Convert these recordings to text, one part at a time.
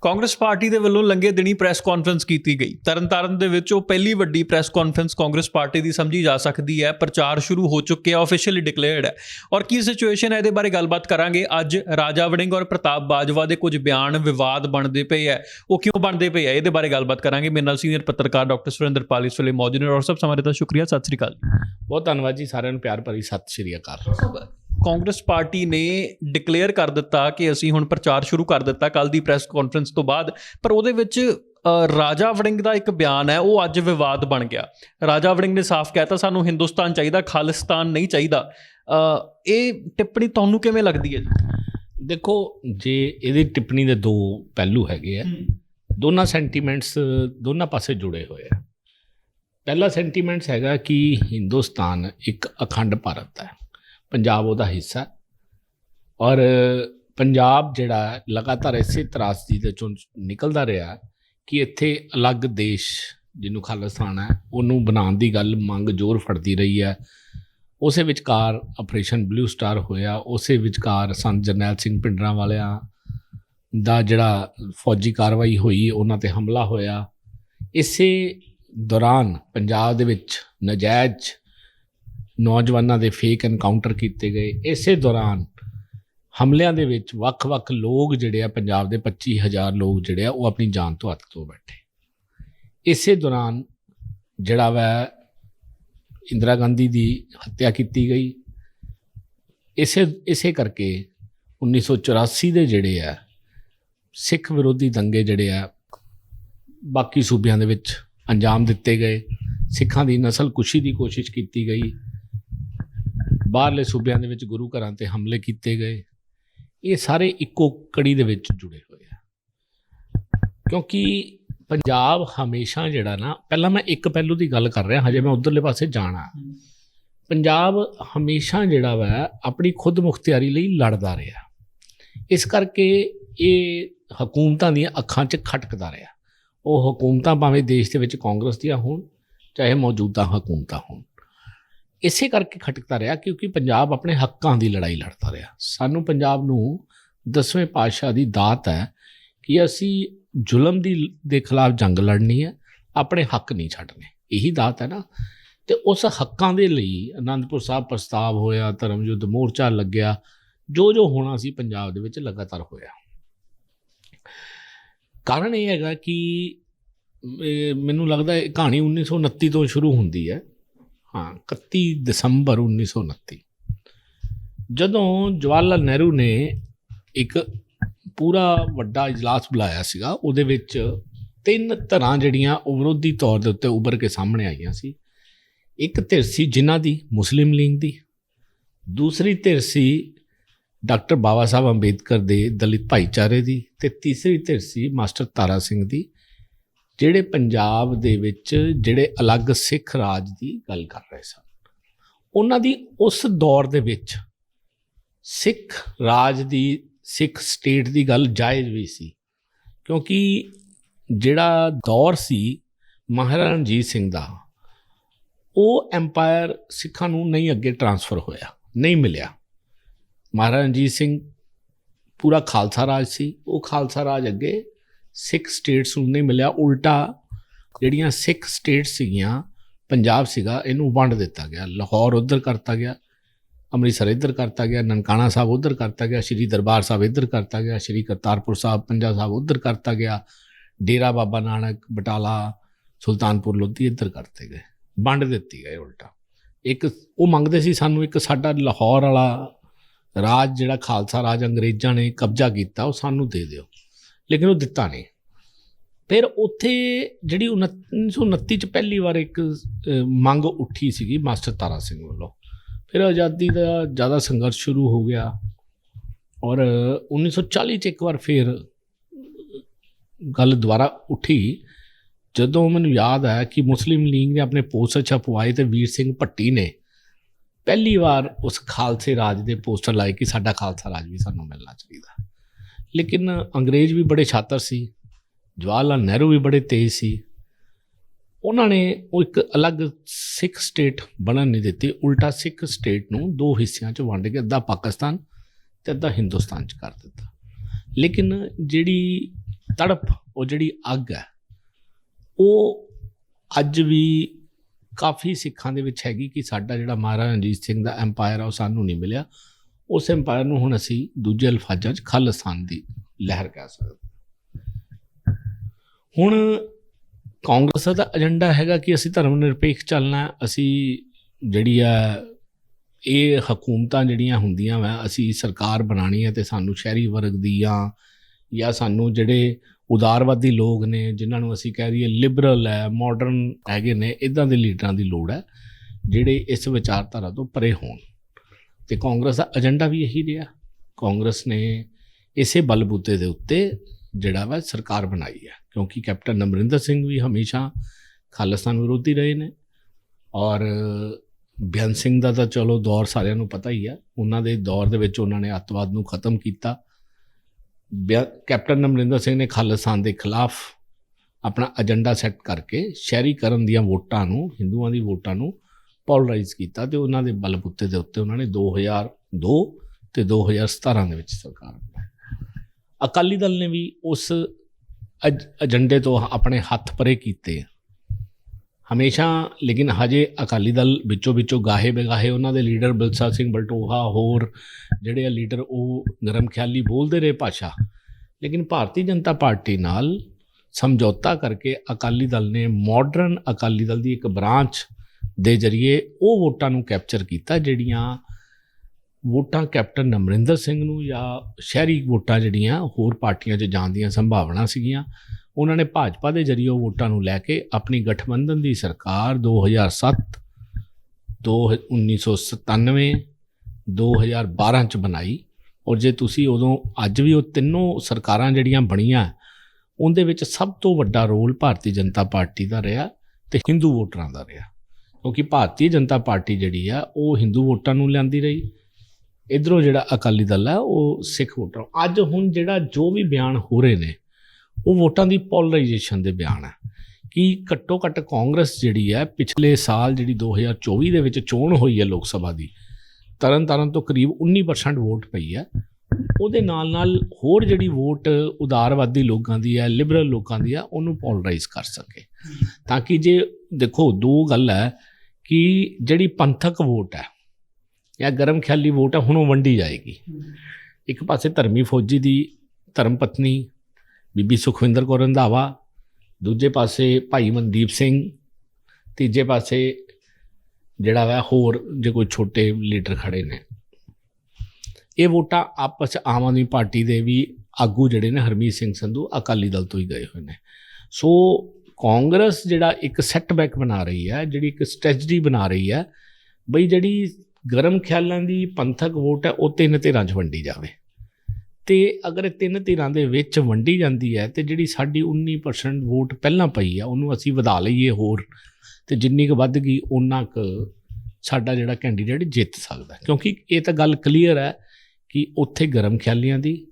Congress party ਦੇ ਵੱਲੋਂ ਲੰਗੇ ਦਿਨੀ ਪ੍ਰੈਸ ਕਾਨਫਰੰਸ ਕੀਤੀ ਗਈ। ਤਰਨਤਾਰਨ ਦੇ ਵਿੱਚ ਉਹ ਪਹਿਲੀ ਵੱਡੀ ਪ੍ਰੈਸ ਕਾਨਫਰੰਸ ਕਾਂਗਰਸ ਪਾਰਟੀ ਦੀ ਸਮਝੀ ਜਾ ਸਕਦੀ ਹੈ। ਪ੍ਰਚਾਰ ਸ਼ੁਰੂ ਹੋ ਚੁੱਕਿਆ ਆਫੀਸ਼ੀਅਲੀ ਡਿਕਲੇਅਰਡ ਹੈ। ਔਰ ਕੀ ਸਿਚੁਏਸ਼ਨ ਹੈ ਇਹਦੇ ਬਾਰੇ ਗੱਲਬਾਤ ਕਰਾਂਗੇ ਅੱਜ ਰਾਜਾ ਵੜਿੰਗ ਔਰ ਪ੍ਰਤਾਪ ਬਾਜਵਾ ਦੇ ਕੁਝ ਬਿਆਨ ਵਿਵਾਦ ਬਣਦੇ ਪਏ ਹੈ। ਉਹ ਕਿਉਂ ਬਣਦੇ ਪਏ ਹੈ? ਇਹਦੇ ਬਾਰੇ ਗੱਲਬਾਤ ਕਰਾਂਗੇ। ਮੇਰੇ ਨਾਲ ਸੀਨੀਅਰ ਪੱਤਰਕਾਰ ਡਾਕਟਰ ਸੁਰਿੰਦਰਪਾਲ ਇਸ ਵੇਲੇ ਮੌਜੂਦ ਨੇ ਔਰ ਸਭ ਸਮੇਂ ਦਾ ਸ਼ੁਕਰੀਆ। ਸਤਿ ਸ੍ਰੀ ਅਕਾਲ। ਬਹੁਤ ਧੰਨਵਾਦ ਜੀ ਸਾਰਿਆਂ ਨੂੰ। ਪਿਆਰ ਭਰੀ ਸਤਿ ਸ਼੍ਰੀ ਅਕਾਲ। ਕਾਂਗਰਸ ਪਾਰਟੀ ਨੇ ਡਿਕਲੇਅਰ ਕਰ ਦਿੱਤਾ ਕਿ ਅਸੀਂ ਹੁਣ ਪ੍ਰਚਾਰ ਸ਼ੁਰੂ ਕਰ ਦਿੱਤਾ ਕੱਲ ਦੀ ਪ੍ਰੈਸ ਕਾਨਫਰੰਸ ਤੋਂ ਬਾਅਦ। ਪਰ ਉਹਦੇ ਵਿੱਚ ਰਾਜਾ ਵੜਿੰਗ ਦਾ ਇੱਕ ਬਿਆਨ ਹੈ ਉਹ ਅੱਜ ਵਿਵਾਦ ਬਣ ਗਿਆ। ਰਾਜਾ ਵੜਿੰਗ ਨੇ ਸਾਫ਼ ਕਹਿਤਾ ਸਾਨੂੰ ਹਿੰਦੁਸਤਾਨ ਚਾਹੀਦਾ ਖਾਲਿਸਤਾਨ ਨਹੀਂ ਚਾਹੀਦਾ। ਇਹ ਟਿੱਪਣੀ ਤੁਹਾਨੂੰ ਕਿਵੇਂ ਲੱਗਦੀ ਹੈ ਜੀ? ਦੇਖੋ ਜੇ ਇਹਦੀ ਟਿੱਪਣੀ ਦੇ ਦੋ ਪਹਿਲੂ ਹੈਗੇ ਆ ਦੋਨਾਂ ਸੈਂਟੀਮੈਂਟਸ ਦੋਨਾਂ ਪਾਸੇ ਜੁੜੇ ਹੋਏ ਆ। ਪਹਿਲਾ ਸੈਂਟੀਮੈਂਟਸ ਹੈਗਾ ਕਿ ਹਿੰਦੁਸਤਾਨ ਇੱਕ ਅਖੰਡ ਭਾਰਤ ਹੈ। ਪੰਜਾਬ ਉਹਦਾ ਹਿੱਸਾ ਔਰ ਪੰਜਾਬ ਜਿਹੜਾ ਲਗਾਤਾਰ ਇਸੇ ਤਰਾਸਦੀ ਦੇ ਚੋਂ ਨਿਕਲਦਾ ਰਿਹਾ ਕਿ ਇੱਥੇ ਅਲੱਗ ਦੇਸ਼ ਜਿਹਨੂੰ ਖਾਲਿਸਤਾਨ ਹੈ, ਉਹਨੂੰ ਬਣਾਉਣ ਦੀ ਗੱਲ ਮੰਗ ਜ਼ੋਰ ਫੜਦੀ ਰਹੀ ਹੈ। ਉਸੇ ਵਿਚਕਾਰ ਆਪਰੇਸ਼ਨ ਬਲੂ ਸਟਾਰ ਹੋਇਆ, ਉਸੇ ਵਿਚਕਾਰ ਸੰਤ ਜਰਨੈਲ ਸਿੰਘ ਪਿੰਡਰਾਂ ਵਾਲਿਆਂ ਦਾ ਜਿਹੜਾ ਫੌਜੀ ਕਾਰਵਾਈ ਹੋਈ, ਉਹਨਾਂ ਤੇ ਹਮਲਾ ਹੋਇਆ। ਇਸੇ ਦੌਰਾਨ ਪੰਜਾਬ ਦੇ ਵਿੱਚ ਨਜਾਇਜ਼ ਨੌਜਵਾਨਾਂ ਦੇ ਫੇਕ ਐਨਕਾਊਂਟਰ ਕੀਤੇ ਗਏ। ਇਸੇ ਦੌਰਾਨ ਹਮਲਿਆਂ ਦੇ ਵਿੱਚ ਵੱਖ-ਵੱਖ ਲੋਕ ਜਿਹੜੇ ਆ, ਪੰਜਾਬ ਦੇ 25000 ਲੋਕ ਜਿਹੜੇ ਆ, ਉਹ ਆਪਣੀ ਜਾਨ ਤੋਂ ਹੱਥ ਧੋ ਬੈਠੇ। ਇਸੇ ਦੌਰਾਨ ਜਿਹੜਾ ਵਾ ਇੰਦਰਾ ਗਾਂਧੀ ਦੀ ਹੱਤਿਆ ਕੀਤੀ ਗਈ। ਇਸੇ ਇਸੇ ਕਰਕੇ 1984 ਦੇ ਜਿਹੜੇ ਆ, ਸਿੱਖ ਵਿਰੋਧੀ ਦੰਗੇ ਜਿਹੜੇ ਆ, ਬਾਕੀ ਸੂਬਿਆਂ ਦੇ ਵਿੱਚ ਅੰਜਾਮ ਦਿੱਤੇ ਗਏ। ਸਿੱਖਾਂ ਦੀ ਨਸਲ ਕੁਸ਼ੀ ਦੀ ਕੋਸ਼ਿਸ਼ ਕੀਤੀ ਗਈ। ਬਾਹਰਲੇ ਸੂਬਿਆਂ ਦੇ ਵਿੱਚ ਗੁਰੂ ਘਰਾਂ ਤੇ ਹਮਲੇ ਕੀਤੇ ਗਏ। ਇਹ ਸਾਰੇ ਇੱਕੋ ਕੜੀ ਦੇ ਵਿੱਚ ਜੁੜੇ ਹੋਏ ਆ। ਕਿਉਂਕਿ ਪੰਜਾਬ ਹਮੇਸ਼ਾ ਜਿਹੜਾ ਨਾ, ਪਹਿਲਾਂ ਮੈਂ ਇੱਕ ਪਹਿਲੂ ਦੀ ਗੱਲ ਕਰ ਰਿਹਾ, ਹਜੇ ਮੈਂ ਉਧਰਲੇ ਪਾਸੇ ਜਾਣਾ। ਪੰਜਾਬ ਹਮੇਸ਼ਾ ਜਿਹੜਾ ਵਾ, ਆਪਣੀ ਖੁਦ ਮੁਖਤਿਆਰੀ ਲਈ ਲੜਦਾ ਰਿਹਾ। ਇਸ ਕਰਕੇ ਇਹ ਹਕੂਮਤਾਂ ਦੀਆਂ ਅੱਖਾਂ 'ਚ ਖਟਕਦਾ ਰਿਹਾ। ਉਹ ਹਕੂਮਤਾਂ ਭਾਵੇਂ ਦੇਸ਼ ਦੇ ਵਿੱਚ ਕਾਂਗਰਸ ਦੀਆਂ ਹੋਣ, ਚਾਹੇ ਮੌਜੂਦਾ ਹਕੂਮਤਾਂ ਹੋਣ। ਇਸੇ ਕਰਕੇ ਖਟਕਦਾ ਰਿਹਾ ਕਿਉਂਕਿ ਪੰਜਾਬ ਆਪਣੇ ਹੱਕਾਂ ਦੀ ਲੜਾਈ ਲੜਦਾ ਰਿਹਾ। ਸਾਨੂੰ ਪੰਜਾਬ ਨੂੰ ਦਸਵੇਂ ਪਾਤਸ਼ਾਹ ਦੀ ਦਾਤ ਹੈ ਕਿ ਅਸੀਂ ਜ਼ੁਲਮ ਦੀ ਦੇ ਖਿਲਾਫ ਜੰਗ ਲੜਨੀ ਹੈ, ਆਪਣੇ ਹੱਕ ਨਹੀਂ ਛੱਡਣੇ ਇਹੀ ਦਾਤ ਹੈ ਨਾ। ਤੇ ਉਸ ਹੱਕਾਂ ਦੇ ਲਈ ਅਨੰਦਪੁਰ ਸਾਹਿਬ ਪ੍ਰਸਤਾਵ ਹੋਇਆ ਧਰਮ ਯੁੱਧ ਮੋਰਚਾ ਲੱਗਿਆ, ਜੋ ਜੋ ਹੋਣਾ ਸੀ ਪੰਜਾਬ ਦੇ ਵਿੱਚ ਲਗਾਤਾਰ ਹੋਇਆ। ਕਾਰਨ ਇਹ ਹੈਗਾ ਕਿ ਮੈਨੂੰ ਲੱਗਦਾ ਇਹ ਕਹਾਣੀ 1929 ਤੋਂ ਸ਼ੁਰੂ ਹੁੰਦੀ ਹੈ। ਹਾਂ 31 ਦਸੰਬਰ 1929 ਜਦੋਂ ਜਵਾਹਰ ਲਾਲ ਨਹਿਰੂ ਨੇ ਇੱਕ ਪੂਰਾ ਵੱਡਾ ਇਜਲਾਸ ਬੁਲਾਇਆ ਸੀਗਾ, ਉਹਦੇ ਵਿੱਚ ਤਿੰਨ ਧਰਾਂ ਜਿਹੜੀਆਂ ਉਹ ਵਿਰੋਧੀ ਤੌਰ ਦੇ ਉੱਤੇ ਉੱਭਰ ਕੇ ਸਾਹਮਣੇ ਆਈਆਂ ਸੀ। ਇੱਕ ਧਿਰ ਸੀ ਜਿਨ੍ਹਾਂ ਦੀ, ਮੁਸਲਿਮ ਲੀਗ ਦੀ। ਦੂਸਰੀ ਧਿਰ ਸੀ ਡਾਕਟਰ ਬਾਬਾ ਸਾਹਿਬ ਅੰਬੇਦਕਰ ਦੇ ਦਲਿਤ ਭਾਈਚਾਰੇ ਦੀ। ਤੇ ਤੀਸਰੀ ਧਿਰ ਸੀ ਮਾਸਟਰ ਤਾਰਾ ਸਿੰਘ ਦੀ। ਜਿਹੜੇ ਪੰਜਾਬ ਦੇ ਵਿੱਚ ਜਿਹੜੇ ਅਲੱਗ ਸਿੱਖ ਰਾਜ ਦੀ ਗੱਲ ਕਰ ਰਹੇ ਸਨ, ਉਹਨਾਂ ਦੀ ਉਸ ਦੌਰ ਦੇ ਵਿੱਚ ਸਿੱਖ ਰਾਜ ਦੀ, ਸਿੱਖ ਸਟੇਟ ਦੀ ਗੱਲ ਜਾਇਜ਼ ਵੀ ਸੀ। ਕਿਉਂਕਿ ਜਿਹੜਾ ਦੌਰ ਸੀ ਮਹਾਰਾਜਾ ਰਣਜੀਤ ਸਿੰਘ ਦਾ, ਉਹ ਐਮਪਾਇਰ ਸਿੱਖਾਂ ਨੂੰ ਨਹੀਂ ਅੱਗੇ ਟਰਾਂਸਫਰ ਹੋਇਆ, ਨਹੀਂ ਮਿਲਿਆ। ਮਹਾਰਾਜਾ ਰਣਜੀਤ ਸਿੰਘ ਪੂਰਾ ਖਾਲਸਾ ਰਾਜ ਸੀ, ਉਹ ਖਾਲਸਾ ਰਾਜ ਅੱਗੇ ਸਿੱਖ ਸਟੇਟਸ ਨੂੰ ਨਹੀਂ ਮਿਲਿਆ, ਉਲਟਾ ਜਿਹੜੀਆਂ ਸਿੱਖ ਸਟੇਟਸ ਸੀਗੀਆਂ, ਪੰਜਾਬ ਸੀਗਾ, ਇਹਨੂੰ ਵੰਡ ਦਿੱਤਾ ਗਿਆ। ਲਾਹੌਰ ਉਧਰ ਕਰਤਾ ਗਿਆ, ਅੰਮ੍ਰਿਤਸਰ ਇੱਧਰ ਕਰਤਾ ਗਿਆ, ਨਨਕਾਣਾ ਸਾਹਿਬ ਉਧਰ ਕਰਤਾ ਗਿਆ, ਸ਼੍ਰੀ ਦਰਬਾਰ ਸਾਹਿਬ ਇੱਧਰ ਕਰਤਾ ਗਿਆ, ਸ਼੍ਰੀ ਕਰਤਾਰਪੁਰ ਸਾਹਿਬ, ਪੰਜਾ ਸਾਹਿਬ ਉਧਰ ਕਰਤਾ ਗਿਆ, ਡੇਰਾ ਬਾਬਾ ਨਾਨਕ, ਬਟਾਲਾ, ਸੁਲਤਾਨਪੁਰ, ਲੋਧੀ ਇੱਧਰ ਕਰਤੇ ਗਏ, ਵੰਡ ਦਿੱਤੀ ਗਏ ਉਲਟਾ। ਇੱਕ ਉਹ ਮੰਗਦੇ ਸੀ ਸਾਨੂੰ ਇੱਕ ਸਾਡਾ ਲਾਹੌਰ ਵਾਲਾ ਰਾਜ, ਜਿਹੜਾ ਖਾਲਸਾ ਰਾਜ ਅੰਗਰੇਜ਼ਾਂ ਨੇ ਕਬਜ਼ਾ ਕੀਤਾ, ਉਹ ਸਾਨੂੰ ਦੇ ਦਿਓ। ਲੇਕਿਨ ਉਹ ਦਿੱਤਾ ਨਹੀਂ। ਫਿਰ ਉੱਥੇ ਜਿਹੜੀ 1929 ਚ ਪਹਿਲੀ ਵਾਰ ਇੱਕ ਮੰਗ ਉੱਠੀ ਸੀਗੀ ਮਾਸਟਰ ਤਾਰਾ ਸਿੰਘ ਵੱਲੋਂ। ਫਿਰ ਆਜ਼ਾਦੀ ਦਾ ਜ਼ਿਆਦਾ ਸੰਘਰਸ਼ ਸ਼ੁਰੂ ਹੋ ਗਿਆ ਔਰ 1940 ਚ ਇੱਕ ਵਾਰ ਫਿਰ ਗੱਲ ਦੁਬਾਰਾ ਉੱਠੀ। ਜਦੋਂ ਮੈਨੂੰ ਯਾਦ ਆਇਆ ਕਿ ਮੁਸਲਿਮ ਲੀਗ ਨੇ ਆਪਣੇ ਪੋਸਟਰ ਛਪਵਾਏ ਤੇ ਵੀਰ ਸਿੰਘ ਭੱਟੀ ਨੇ ਪਹਿਲੀ ਵਾਰ ਉਸ ਖਾਲਸੇ ਰਾਜ ਦੇ ਪੋਸਟਰ ਲਾਏ ਕਿ ਸਾਡਾ ਖਾਲਸਾ ਰਾਜ ਵੀ ਸਾਨੂੰ ਮਿਲਣਾ ਚਾਹੀਦਾ। ਲੇਕਿਨ ਅੰਗਰੇਜ਼ ਵੀ ਬੜੇ ਛਾਤਰ ਸੀ ਜਵਾਹਰ ਲਾਲ ਨਹਿਰੂ ਵੀ ਬੜੇ ਤੇਜ਼ ਸੀ। ਉਹਨਾਂ ਨੇ ਉਹ ਇੱਕ ਅਲੱਗ ਸਿੱਖ ਸਟੇਟ ਬਣਨ ਨਹੀਂ ਦਿੱਤੀ, ਉਲਟਾ ਸਿੱਖ ਸਟੇਟ ਨੂੰ ਦੋ ਹਿੱਸਿਆਂ 'ਚ ਵੰਡ ਕੇ ਅੱਧਾ ਪਾਕਿਸਤਾਨ ਤੇ ਅੱਧਾ ਹਿੰਦੁਸਤਾਨ 'ਚ ਕਰ ਦਿੱਤਾ। ਲੇਕਿਨ ਜਿਹੜੀ ਤੜਪ, ਉਹ ਜਿਹੜੀ ਅੱਗ ਹੈ, ਉਹ ਅੱਜ ਵੀ ਕਾਫੀ ਸਿੱਖਾਂ ਦੇ ਵਿੱਚ ਹੈਗੀ ਕਿ ਸਾਡਾ ਜਿਹੜਾ ਮਹਾਰਾਜਾ ਰਣਜੀਤ ਸਿੰਘ ਦਾ ਐਮਪਾਇਰ ਆ, ਉਹ ਸਾਨੂੰ ਨਹੀਂ ਮਿਲਿਆ। ਉਸ ਐਮਪਾਇਰ ਨੂੰ ਹੁਣ ਅਸੀਂ ਦੂਜੇ ਅਲਫਾਜ਼ਾਂ 'ਚ ਖਾਲਿਸਤਾਨ ਦੀ ਲਹਿਰ ਕਹਿ ਸਕਦੇ ਹੁਣ ਕਾਂਗਰਸ ਦਾ ਏਜੰਡਾ ਹੈਗਾ ਕਿ ਅਸੀਂ ਧਰਮ ਨਿਰਪੇਖ ਚੱਲਣਾ ਅਸੀਂ ਜਿਹੜੀ ਆ, ਇਹ ਹਕੂਮਤਾਂ ਜਿਹੜੀਆਂ ਹੁੰਦੀਆਂ ਵਾ, ਅਸੀਂ ਸਰਕਾਰ ਬਣਾਣੀ ਹੈ ਤੇ ਸਾਨੂੰ ਸ਼ਹਿਰੀ ਵਰਗ ਦੀਆਂ ਜਾਂ ਸਾਨੂੰ ਜਿਹੜੇ ਉਦਾਰਵਾਦੀ ਲੋਕ ਨੇ, ਜਿਨ੍ਹਾਂ ਨੂੰ ਅਸੀਂ ਕਹਿ ਦਈਏ ਲਿਬਰਲ ਹੈ ਮਾਡਰਨ ਹੈਗੇ ਨੇ, ਇਦਾਂ ਦੇ ਲੀਡਰਾਂ ਦੀ ਲੋੜ ਹੈ, ਜਿਹੜੇ ਇਸ ਵਿਚਾਰਧਾਰਾ ਤੋਂ ਪਰੇ ਹੋਣ। ਤੇ ਕਾਂਗਰਸ ਦਾ ਏਜੰਡਾ ਵੀ ਇਹੀ ਰਿਹਾ। ਕਾਂਗਰਸ ਨੇ ਇਸੇ ਬਲਬੂਤੇ ਦੇ ਉੱਤੇ ਜਿਹੜਾ ਵਾ ਸਰਕਾਰ ਬਣਾਈ ਹੈ ਕਿਉਂਕਿ ਕੈਪਟਨ ਅਮਰਿੰਦਰ ਸਿੰਘ ਵੀ ਹਮੇਸ਼ਾ ਖਾਲਿਸਤਾਨ ਵਿਰੋਧੀ ਰਹੇ ਨੇ ਔਰ ਬਿਆਨ ਸਿੰਘ ਦਾ ਤਾਂ ਚਲੋ ਦੌਰ ਸਾਰਿਆਂ ਨੂੰ ਪਤਾ ਹੀ ਆ, ਉਹਨਾਂ ਦੇ ਦੌਰ ਦੇ ਵਿੱਚ ਉਹਨਾਂ ਨੇ ਅੱਤਵਾਦ ਨੂੰ ਖਤਮ ਕੀਤਾ। ਬਿਆ- ਕੈਪਟਨ ਅਮਰਿੰਦਰ ਸਿੰਘ ਨੇ ਖਾਲਿਸਤਾਨ ਦੇ ਖਿਲਾਫ ਆਪਣਾ ਏਜੰਡਾ ਸੈੱਟ ਕਰਕੇ ਸ਼ਹਿਰੀਕਰਨ ਦੀਆਂ ਵੋਟਾਂ ਨੂੰ, ਹਿੰਦੂਆਂ ਦੀ ਵੋਟਾਂ ਨੂੰ ਪੋਲਰਾਈਜ਼ ਕੀਤਾ ਤੇ ਉਹਨਾਂ ਦੇ ਬਲਬੁੱਤੇ ਦੇ ਉੱਤੇ ਉਹਨਾਂ ਨੇ 2002 ਤੇ 2017 ਦੇ ਵਿੱਚ ਸਰਕਾਰ ਬਣਾਈ। ਅਕਾਲੀ ਦਲ ਨੇ ਵੀ ਉਸ ਏਜੰਡੇ ਤੋਂ ਆਪਣੇ ਹੱਥ ਪਰੇ ਕੀਤੇ ਹਮੇਸ਼ਾ, ਲੇਕਿਨ ਹਜੇ ਅਕਾਲੀ ਦਲ ਵਿੱਚੋਂ ਵਿੱਚੋਂ ਗਾਹੇ ਬਗਾਹੇ ਉਹਨਾਂ ਦੇ ਲੀਡਰ ਬਲਸਾ ਸਿੰਘ ਬਲਟੋਹਾ ਹੋਰ ਜਿਹੜੇ ਆ ਲੀਡਰ ਉਹ ਨਰਮ ਖਿਆਲੀ ਬੋਲਦੇ ਰਹੇ ਭਾਸ਼ਾ। ਲੇਕਿਨ ਭਾਰਤੀ ਜਨਤਾ ਪਾਰਟੀ ਨਾਲ ਸਮਝੌਤਾ ਕਰਕੇ ਅਕਾਲੀ ਦਲ ਨੇ ਮਾਡਰਨ ਅਕਾਲੀ ਦਲ ਦੀ ਇੱਕ ਬ੍ਰਾਂਚ ਦੇ ਜ਼ਰੀਏ ਉਹ ਵੋਟਾਂ ਨੂੰ ਕੈਪਚਰ ਕੀਤਾ ਜਿਹੜੀਆਂ ਵੋਟਾਂ ਕੈਪਟਨ ਅਮਰਿੰਦਰ ਸਿੰਘ ਨੂੰ ਜਾਂ ਸ਼ਹਿਰੀ ਵੋਟਾਂ ਜਿਹੜੀਆਂ ਹੋਰ ਪਾਰਟੀਆਂ 'ਚ ਜਾਣ ਦੀਆਂ ਸੰਭਾਵਨਾ ਸੀਗੀਆਂ, ਉਹਨਾਂ ਨੇ ਭਾਜਪਾ ਦੇ ਜ਼ਰੀਏ ਉਹ ਵੋਟਾਂ ਨੂੰ ਲੈ ਕੇ ਆਪਣੀ ਗਠਬੰਧਨ ਦੀ ਸਰਕਾਰ 2007 ਦੋ 1997 2012 ਚ ਬਣਾਈ ਔਰ ਜੇ ਤੁਸੀਂ ਉਦੋਂ ਅੱਜ ਵੀ ਉਹ ਤਿੰਨੋਂ ਸਰਕਾਰਾਂ ਜਿਹੜੀਆਂ ਬਣੀਆਂ, ਉਹਦੇ ਵਿੱਚ ਸਭ ਤੋਂ ਵੱਡਾ ਰੋਲ ਭਾਰਤੀ ਜਨਤਾ ਪਾਰਟੀ ਦਾ ਰਿਹਾ ਤੇ ਹਿੰਦੂ ਵੋਟਰਾਂ ਦਾ ਰਿਹਾ। ਕਿਉਂਕਿ ਭਾਰਤੀ ਜਨਤਾ ਪਾਰਟੀ ਜਿਹੜੀ ਆ, ਉਹ ਹਿੰਦੂ ਵੋਟਾਂ ਨੂੰ ਲਿਆਂਦੀ ਰਹੀ। ਇਧਰੋਂ ਜਿਹੜਾ ਅਕਾਲੀ ਦਲ ਹੈ ਉਹ ਸਿੱਖ ਵੋਟਰ ਅੱਜ ਹੁਣ ਜਿਹੜਾ ਜੋ ਵੀ ਬਿਆਨ ਹੋ ਰਹੇ ਨੇ, ਉਹ ਵੋਟਾਂ ਦੀ ਪੋਲਰਾਈਜੇਸ਼ਨ ਦੇ ਬਿਆਨ ਹੈ ਕਿ ਘੱਟੋ ਘੱਟ ਕਾਂਗਰਸ ਜਿਹੜੀ ਹੈ ਪਿਛਲੇ ਸਾਲ ਜਿਹੜੀ 2024 ਦੇ ਵਿੱਚ ਚੋਣ ਹੋਈ ਹੈ ਲੋਕ ਸਭਾ ਦੀ, ਤਰਨ ਤਾਰਨ ਤੋਂ ਕਰੀਬ 19% ਵੋਟ ਪਈ ਹੈ ਉਹਦੇ ਨਾਲ ਨਾਲ ਹੋਰ ਜਿਹੜੀ ਵੋਟ ਉਦਾਰਵਾਦੀ ਲੋਕਾਂ ਦੀ ਹੈ ਲਿਬਰਲ ਲੋਕਾਂ ਦੀ ਹੈ ਉਹਨੂੰ ਪੋਲਰਾਈਜ਼ ਕਰ ਸਕੇ। ਤਾਂ ਕਿ ਜੇ ਦੇਖੋ, ਦੋ ਗੱਲ ਹੈ ਕਿ ਜਿਹੜੀ ਪੰਥਕ ਵੋਟ ਹੈ ਜਾਂ ਗਰਮ ਖਿਆਲੀ ਵੋਟ ਹੈ ਹੁਣ ਉਹ ਵੰਡੀ ਜਾਏਗੀ। ਇੱਕ ਪਾਸੇ ਧਰਮੀ ਫੌਜੀ ਦੀ ਧਰਮ ਪਤਨੀ ਬੀਬੀ ਸੁਖਵਿੰਦਰ ਕੌਰ ਰੰਧਾਵਾ ਦੂਜੇ ਪਾਸੇ ਭਾਈ ਮਨਦੀਪ ਸਿੰਘ ਤੀਜੇ ਪਾਸੇ ਜਿਹੜਾ ਵਾ ਹੋਰ ਜੇ ਕੋਈ ਛੋਟੇ ਲੀਡਰ ਖੜੇ ਨੇ। ਇਹ ਵੋਟਾਂ ਆਪਸ ਆਮ ਆਦਮੀ ਪਾਰਟੀ ਦੇ ਵੀ ਆਗੂ ਜਿਹੜੇ ਨੇ ਹਰਮੀਤ ਸਿੰਘ ਸੰਧੂ ਅਕਾਲੀ ਦਲ ਤੋਂ ਹੀ ਗਏ ਹੋਏ ਨੇ। ਸੋ ਕਾਂਗਰਸ ਜਿਹੜਾ ਇੱਕ ਸੈਟਬੈਕ ਬਣਾ ਰਹੀ ਹੈ, ਜਿਹੜੀ ਇੱਕ ਸਟ੍ਰੈਟਜੀ ਬਣਾ ਰਹੀ ਹੈ, ਬਈ ਜਿਹੜੀ ਗਰਮ ਖਿਆਲਾਂ ਦੀ ਪੰਥਕ ਵੋਟ ਹੈ, ਉਹ ਤਿੰਨ ਧਿਰਾਂ 'ਚ ਵੰਡੀ ਜਾਵੇ। ਤੇ ਅਗਰ ਤਿੰਨ ਧਿਰਾਂ ਦੇ ਵਿੱਚ ਵੰਡੀ ਜਾਂਦੀ ਹੈ, ਤੇ ਜਿਹੜੀ ਸਾਡੀ 19% ਵੋਟ ਪਹਿਲਾਂ ਪਈ ਆ ਉਹਨੂੰ ਅਸੀਂ ਵਧਾ ਲਈਏ ਹੋਰ, ਤੇ ਜਿੰਨੀ ਕੁ ਵੱਧ ਗਈ ਉਹਨਾਂ ਕੁ ਸਾਡਾ ਜਿਹੜਾ ਕੈਂਡੀਡੇਟ ਜਿੱਤ ਸਕਦਾ ਕਿਉਂਕਿ ਇਹ ਤਾਂ ਗੱਲ ਕਲੀਅਰ ਹੈ ਕਿ ਉੱਥੇ ਗਰਮ ਖਿਆਲੀਆਂ ਦੀ,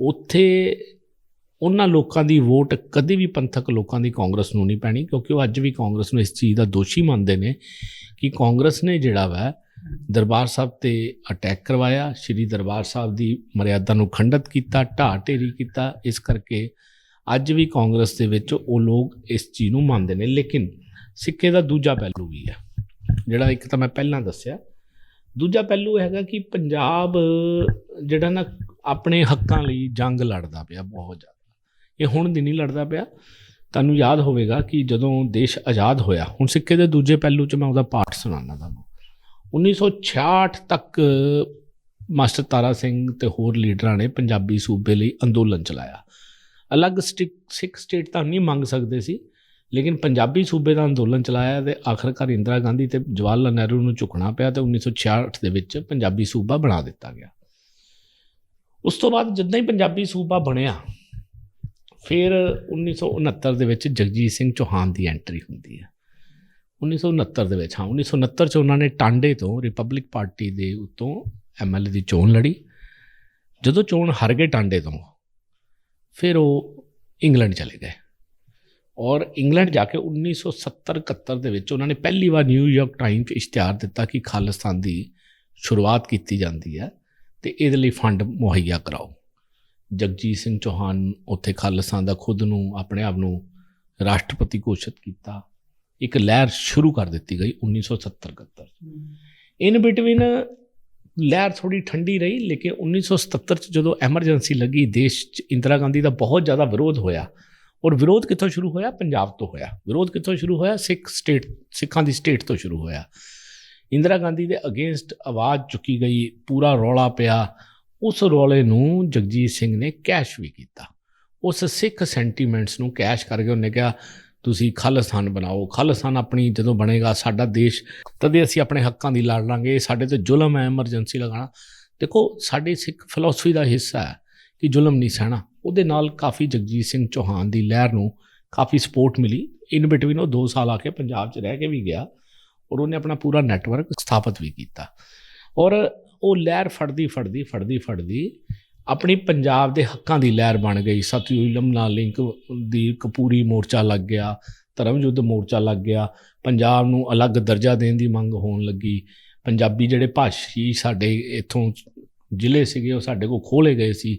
ਉੱਥੇ ਉਹਨਾਂ ਲੋਕਾਂ ਦੀ ਵੋਟ ਕਦੇ ਵੀ ਪੰਥਕ ਲੋਕਾਂ ਦੀ ਕਾਂਗਰਸ ਨੂੰ ਨਹੀਂ ਪੈਣੀ, ਕਿਉਂਕਿ ਉਹ ਅੱਜ ਵੀ ਕਾਂਗਰਸ ਨੂੰ ਇਸ ਚੀਜ਼ ਦਾ ਦੋਸ਼ੀ ਮੰਨਦੇ ਨੇ ਕਿ ਕਾਂਗਰਸ ਨੇ ਜਿਹੜਾ ਵਾ ਦਰਬਾਰ ਸਾਹਿਬ ਤੇ ਅਟੈਕ ਕਰਵਾਇਆ, ਸ਼੍ਰੀ ਦਰਬਾਰ ਸਾਹਿਬ ਦੀ ਮਰਿਆਦਾ ਨੂੰ ਖੰਡਿਤ ਕੀਤਾ, ਢਾਹ ਢੇਰੀ ਕੀਤਾ, ਇਸ ਕਰਕੇ ਅੱਜ ਵੀ ਕਾਂਗਰਸ ਦੇ ਵਿੱਚ ਉਹ ਲੋਕ ਇਸ ਚੀਜ਼ ਨੂੰ ਮੰਨਦੇ ਨੇ। ਲੇਕਿਨ ਸਿੱਕੇ ਦਾ ਦੂਜਾ ਪਹਿਲੂ ਵੀ ਹੈ ਜਿਹੜਾ ਇੱਕ ਤਾਂ ਮੈਂ ਪਹਿਲਾਂ ਦੱਸਿਆ। ਦੂਜਾ ਪਹਿਲੂ ਹੈਗਾ ਕਿ ਪੰਜਾਬ ਜਿਹੜਾ ਨਾ ਆਪਣੇ ਹੱਕਾਂ ਲਈ ਜੰਗ ਲੜਦਾ ਪਿਆ ਬਹੁਤ ਜ਼ਿਆਦਾ। ਇਹ ਹੁਣ ਦੀ ਨਹੀਂ ਲੜਦਾ ਪਿਆ। ਤੁਹਾਨੂੰ ਯਾਦ ਹੋਵੇਗਾ ਕਿ ਜਦੋਂ ਦੇਸ਼ ਆਜ਼ਾਦ ਹੋਇਆ, ਹੁਣ ਸਿੱਕੇ ਦੇ ਦੂਜੇ ਪਹਿਲੂ 'ਚ ਮੈਂ ਉਹਦਾ ਪਾਠ ਸੁਣਾਉਂਦਾ ਤੁਹਾਨੂੰ। 1966 ਤੱਕ ਮਾਸਟਰ ਤਾਰਾ ਸਿੰਘ ਤੇ ਹੋਰ ਲੀਡਰਾਂ ਨੇ ਪੰਜਾਬੀ ਸੂਬੇ ਲਈ ਅੰਦੋਲਨ ਚਲਾਇਆ। ਅਲੱਗ ਸਟਿਕ ਸਿੱਖ ਸਟੇਟ ਤਾਂ ਨਹੀਂ ਮੰਗ ਸਕਦੇ ਸੀ, ਲੇਕਿਨ ਪੰਜਾਬੀ ਸੂਬੇ ਦਾ ਅੰਦੋਲਨ ਚਲਾਇਆ ਤੇ ਆਖਰਕਾਰ ਇੰਦਰਾ ਗਾਂਧੀ ਤੇ ਜਵਾਹਰ ਲਾਲ ਨਹਿਰੂ ਨੂੰ ਝੁਕਣਾ ਪਿਆ ਤੇ 1966 ਦੇ ਵਿੱਚ ਪੰਜਾਬੀ ਸੂਬਾ ਬਣਾ ਦਿੱਤਾ ਗਿਆ। ਉਸ ਤੋਂ ਬਾਅਦ ਜਿੱਦਾਂ ਹੀ ਪੰਜਾਬੀ ਸੂਬਾ ਬਣਿਆ ਫਿਰ 1969 ਦੇ ਵਿੱਚ ਜਗਜੀਤ ਸਿੰਘ ਚੌਹਾਨ ਦੀ ਐਂਟਰੀ ਹੁੰਦੀ ਹੈ। 1969 ਦੇ ਵਿੱਚ, ਹਾਂ 1969 ਚ ਉਹਨਾਂ ਨੇ ਟਾਂਡੇ ਤੋਂ ਰਿਪਬਲਿਕ ਪਾਰਟੀ ਦੇ ਉਤੋਂ ਐਮਐਲਏ ਦੀ ਚੋਣ ਲੜੀ। ਜਦੋਂ ਚੋਣ ਹਾਰ ਗਏ ਟਾਂਡੇ ਤੋਂ, ਫਿਰ ਉਹ ਇੰਗਲੈਂਡ ਚਲੇ ਗਏ। ਔਰ ਇੰਗਲੈਂਡ ਜਾ ਕੇ 1970-71 ਦੇ ਵਿੱਚ ਉਹਨਾਂ ਨੇ ਪਹਿਲੀ ਵਾਰ ਨਿਊਯਾਰਕ ਟਾਈਮ 'ਚ ਇਸ਼ਤਿਹਾਰ ਦਿੱਤਾ ਕਿ ਖਾਲਿਸਤਾਨ ਦੀ ਸ਼ੁਰੂਆਤ ਕੀਤੀ ਜਾਂਦੀ ਹੈ ਤੇ ਇਹਦੇ ਲਈ ਫੰਡ ਮੁਹੱਈਆ ਕਰਾਓ। ਜਗਜੀਤ ਸਿੰਘ ਚੌਹਾਨ ਉੱਥੇ ਖਾਲਸਾ ਦਾ ਖੁਦ ਨੂੰ, ਆਪਣੇ ਆਪ ਨੂੰ ਰਾਸ਼ਟਰਪਤੀ ਘੋਸ਼ਿਤ ਕੀਤਾ। ਇੱਕ ਲਹਿਰ ਸ਼ੁਰੂ ਕਰ ਦਿੱਤੀ ਗਈ 1970 71 ਇਨ ਬਿਟਵੀਨ ਲਹਿਰ ਥੋੜੀ ਠੰਡੀ ਰਹੀ, ਲੇਕਿਨ 1977 ਚ ਜਦੋਂ ਐਮਰਜੈਂਸੀ ਲੱਗੀ, ਦੇਸ਼ ਚ ਇੰਦਰਾ ਗਾਂਧੀ ਦਾ ਬਹੁਤ ਜ਼ਿਆਦਾ ਵਿਰੋਧ ਹੋਇਆ। ਔਰ ਵਿਰੋਧ ਕਿੱਥੋਂ ਸ਼ੁਰੂ ਹੋਇਆ? ਪੰਜਾਬ ਤੋਂ ਹੋਇਆ। ਵਿਰੋਧ ਕਿੱਥੋਂ ਸ਼ੁਰੂ ਹੋਇਆ? ਸਿੱਖ ਸਟੇਟ ਸਿੱਖਾਂ ਦੀ ਸਟੇਟ ਤੋਂ ਸ਼ੁਰੂ ਹੋਇਆ। ਇੰਦਰਾ ਗਾਂਧੀ ਦੇ ਅਗੇਂਸਟ ਆਵਾਜ਼ ਚੁੱਕੀ ਗਈ, ਪੂਰਾ ਰੌਲਾ ਪਿਆ। ਉਸ ਰੌਲੇ ਨੂੰ ਜਗਜੀਤ ਸਿੰਘ ਨੇ ਕੈਸ਼ ਵੀ ਕੀਤਾ। ਉਸ ਸਿੱਖ ਸੈਂਟੀਮੈਂਟਸ ਨੂੰ ਕੈਸ਼ ਕਰਕੇ ਉਹਨੇ ਕਿਹਾ, ਤੁਸੀਂ ਖਾਲਿਸਤਾਨ ਬਣਾਓ। ਖਾਲਿਸਤਾਨ ਆਪਣੀ ਜਦੋਂ ਬਣੇਗਾ, ਸਾਡਾ ਦੇਸ਼, ਤਦੇ ਅਸੀਂ ਆਪਣੇ ਹੱਕਾਂ ਦੀ ਲੜ ਲਾਂਗੇ। ਸਾਡੇ ਤੇ ਜ਼ੁਲਮ ਹੈ ਐਮਰਜੈਂਸੀ ਲਗਾਣਾ ਦੇਖੋ, ਸਾਡੀ ਸਿੱਖ ਫਿਲਾਸਫੀ ਦਾ ਹਿੱਸਾ ਹੈ ਕਿ ਜ਼ੁਲਮ ਨਹੀਂ ਸਹਿਣਾ। ਉਹਦੇ ਨਾਲ ਕਾਫੀ ਜਗਜੀਤ ਸਿੰਘ ਚੌਹਾਨ ਦੀ ਲਹਿਰ ਨੂੰ ਕਾਫੀ ਸਪੋਰਟ ਮਿਲੀ। ਇਨ ਬਿਟਵੀਨ ਉਹ 2 ਸਾਲ ਆ ਕੇ ਪੰਜਾਬ 'ਚ ਰਹਿ ਕੇ ਵੀ ਗਿਆ ਔਰ ਉਹਨੇ ਆਪਣਾ ਪੂਰਾ ਨੈਟਵਰਕ ਸਥਾਪਿਤ ਵੀ ਕੀਤਾ। ਔਰ ਉਹ ਲਹਿਰ ਫੜਦੀ ਫੜਦੀ ਫੜਦੀ ਫੜਦੀ ਆਪਣੀ ਪੰਜਾਬ ਦੇ ਹੱਕਾਂ ਦੀ ਲਹਿਰ ਬਣ ਗਈ। ਸਤਯੁਜ ਲਮਨਾ ਲਿੰਕ ਦੀ ਕਪੂਰੀ ਮੋਰਚਾ ਲੱਗ ਗਿਆ, ਧਰਮ ਯੁੱਧ ਮੋਰਚਾ ਲੱਗ ਗਿਆ, ਪੰਜਾਬ ਨੂੰ ਅਲੱਗ ਦਰਜਾ ਦੇਣ ਦੀ ਮੰਗ ਹੋਣ ਲੱਗੀ। ਪੰਜਾਬੀ ਜਿਹੜੇ ਭਾਸ਼ੀ ਸਾਡੇ ਇੱਥੋਂ ਜ਼ਿਲ੍ਹੇ ਸੀਗੇ, ਉਹ ਸਾਡੇ ਕੋਲ ਖੋਲੇ ਗਏ ਸੀ।